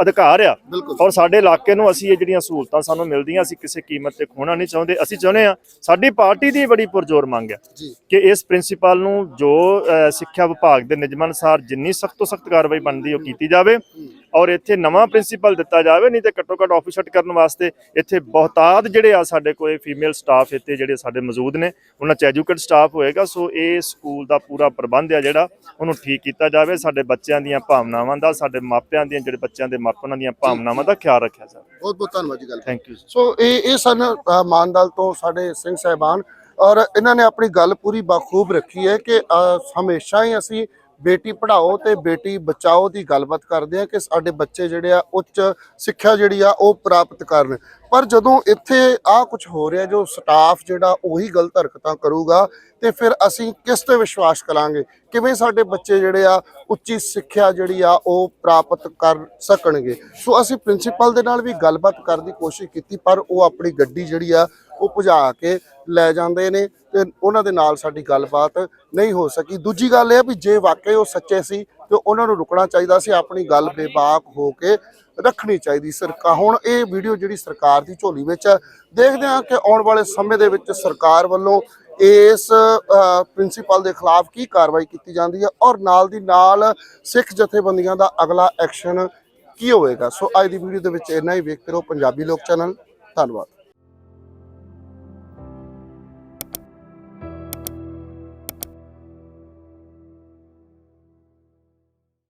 ਅਧਿਕਾਰ ਆ। ਔਰ ਸਾਡੇ ਇਲਾਕੇ ਨੂੰ ਅਸੀਂ ਇਹ ਜਿਹੜੀਆਂ ਸਹੂਲਤਾਂ ਸਾਨੂੰ ਮਿਲਦੀਆਂ ਅਸੀਂ ਕਿਸੇ ਕੀਮਤ ਤੇ ਖੋਣਾ ਨਹੀਂ ਚਾਹੁੰਦੇ। ਅਸੀਂ ਚਾਹੁੰਦੇ ਆ ਸਾਡੀ ਪਾਰਟੀ ਦੀ ਬੜੀ ਪੁਰਜ਼ੋਰ ਮੰਗ ਹੈ ਕਿ ਇਸ ਪ੍ਰਿੰਸੀਪਲ ਨੂੰ ਜੋ ਸਿੱਖਿਆ ਵਿਭਾਗ ਦੇ ਨਿਯਮਾਂ ਅਨੁਸਾਰ ਜਿੰਨੀ ਸਖਤ ਤੋਂ ਸਖਤ ਕਾਰਵਾਈ ਬਣਦੀ ਉਹ ਕੀਤੀ ਜਾਵੇ। ਔਰ ਇੱਥੇ ਨਵਾਂ ਪ੍ਰਿੰਸੀਪਲ ਦਿੱਤਾ ਜਾਵੇ ਨਹੀਂ ਤੇ ਘੱਟੋ ਘੱਟ ਆਫਿਸ ਸ਼ਟ ਕਰਨ ਵਾਸਤੇ ਇੱਥੇ ਬਹੁਤਾਤ ਜਿਹੜੇ ਆ ਸਾਡੇ ਕੋਲ ਫੀਮੇਲ ਸਟਾਫ ਇੱਥੇ ਜਿਹੜੇ ਸਾਡੇ ਮੌਜੂਦ ਨੇ ਉਹਨਾਂ ਚ ਐਜੂਕੇਟ ਸਟਾਫ ਹੋਏਗਾ ਸੋ ਇਹ ਸਕੂਲ ਦਾ ਪੂਰਾ ਪ੍ਰਬੰਧ ਆ ਜਿਹੜਾ ਉਹਨੂੰ ਠੀਕ ਕੀਤਾ ਜਾਵੇ ਸਾਡੇ ਬੱਚਿਆਂ ਦੀਆਂ ਭਾਵਨਾਵਾਂ ਦਾ ਸਾਡੇ ਮਾਪਿਆਂ ਦੀਆਂ ਜਿਹੜੇ ਬੱਚਿਆਂ ਦੇ ਮਾਪਿਆਂ ਦੀਆਂ ਭਾਵਨਾਵਾਂ ਦਾ ਖਿਆਲ ਰੱਖਿਆ ਜਾਵੇ। ਬਹੁਤ ਬਹੁਤ ਧੰਨਵਾਦ ਜੀ ਗੱਲ ਥੈਂਕ ਯੂ ਸੋ ਇਹ ਇਹ ਸਨ ਮਾਨਦਲ ਤੋਂ ਸਾਡੇ ਸਿੰਘ ਸਾਹਿਬਾਨ ਔਰ ਇਹਨਾਂ ਨੇ ਆਪਣੀ ਗੱਲ ਪੂਰੀ ਬਾਖੂਬ ਰੱਖੀ ਹੈ ਕਿ ਹਮੇਸ਼ਾ ਹੀ ਅਸੀਂ ਬੇਟੀ ਪੜ੍ਹਾਓ ਤੇ ਬੇਟੀ ਬਚਾਓ ਦੀ ਗੱਲਬਾਤ ਕਰਦੇ ਆ ਕਿ ਸਾਡੇ ਬੱਚੇ ਜਿਹੜੇ ਆ ਉੱਚ ਸਿੱਖਿਆ ਜਿਹੜੀ ਆ ਉਹ ਪ੍ਰਾਪਤ ਕਰਨ। ਪਰ ਜਦੋਂ ਇੱਥੇ ਆ ਕੁਝ ਹੋ ਰਿਹਾ ਜੋ ਸਟਾਫ ਜਿਹੜਾ ਉਹੀ ਗਲਤ ਹਰਕਤਾਂ ਕਰੂਗਾ, ਤੇ ਫਿਰ ਅਸੀਂ ਕਿਸ ਤੇ ਵਿਸ਼ਵਾਸ ਕਰਾਂਗੇ? ਕਿਵੇਂ ਸਾਡੇ ਬੱਚੇ ਜਿਹੜੇ ਆ ਉੱਚੀ ਸਿੱਖਿਆ ਜਿਹੜੀ ਆ ਉਹ ਪ੍ਰਾਪਤ ਕਰ ਸਕਣਗੇ? ਸੋ ਅਸੀਂ ਪ੍ਰਿੰਸੀਪਲ ਦੇ ਨਾਲ ਵੀ ਗੱਲਬਾਤ ਕਰਨ ਦੀ ਕੋਸ਼ਿਸ਼ ਕੀਤੀ, ਪਰ ਉਹ ਆਪਣੀ ਗੱਡੀ ਜਿਹੜੀ ਆ ਉਹ ਭਜਾ ਕੇ ਲੈ ਜਾਂਦੇ ਨੇ ਤੇ ਉਹਨਾਂ ਦੇ ਨਾਲ ਸਾਡੀ ਗੱਲਬਾਤ ਨਹੀਂ ਹੋ ਸਕੀ। ਦੂਜੀ ਗੱਲ ਇਹ ਵੀ ਜੇ ਵਾਕਈ ਉਹ ਸੱਚੇ ਸੀ ਤੇ ਉਹਨਾਂ ਨੂੰ ਰੁਕਣਾ ਚਾਹੀਦਾ ਸੀ, ਆਪਣੀ ਗੱਲ ਬੇਬਾਕ ਹੋ ਕੇ ਰੱਖਣੀ ਚਾਹੀਦੀ ਸਰਕਾਰ। ਹੁਣ ਇਹ ਵੀਡੀਓ ਜਿਹੜੀ ਸਰਕਾਰ ਦੀ ਝੋਲੀ ਵਿੱਚ ਹੈ ਦੇਖਦੇ ਹਾਂ ਕਿ ਆਉਣ ਵਾਲੇ ਸਮੇਂ ਦੇ ਵਿੱਚ ਸਰਕਾਰ ਵੱਲੋਂ ਇਸ ਪ੍ਰਿੰਸੀਪਲ ਦੇ ਖਿਲਾਫ ਕੀ ਕਾਰਵਾਈ ਕੀਤੀ ਜਾਂਦੀ ਹੈ ਔਰ ਨਾਲ ਦੀ ਨਾਲ ਸਿੱਖ ਜਥੇਬੰਦੀਆਂ ਦਾ ਅਗਲਾ ਐਕਸ਼ਨ ਕੀ ਹੋਵੇਗਾ। ਸੋ ਅੱਜ ਦੀ ਵੀਡੀਓ ਦੇ ਵਿੱਚ ਇੰਨਾ ਹੀ। ਵੇਖਦੇ ਰਹੋ ਪੰਜਾਬੀ ਲੋਕ ਚੈਨਲ। ਧੰਨਵਾਦ।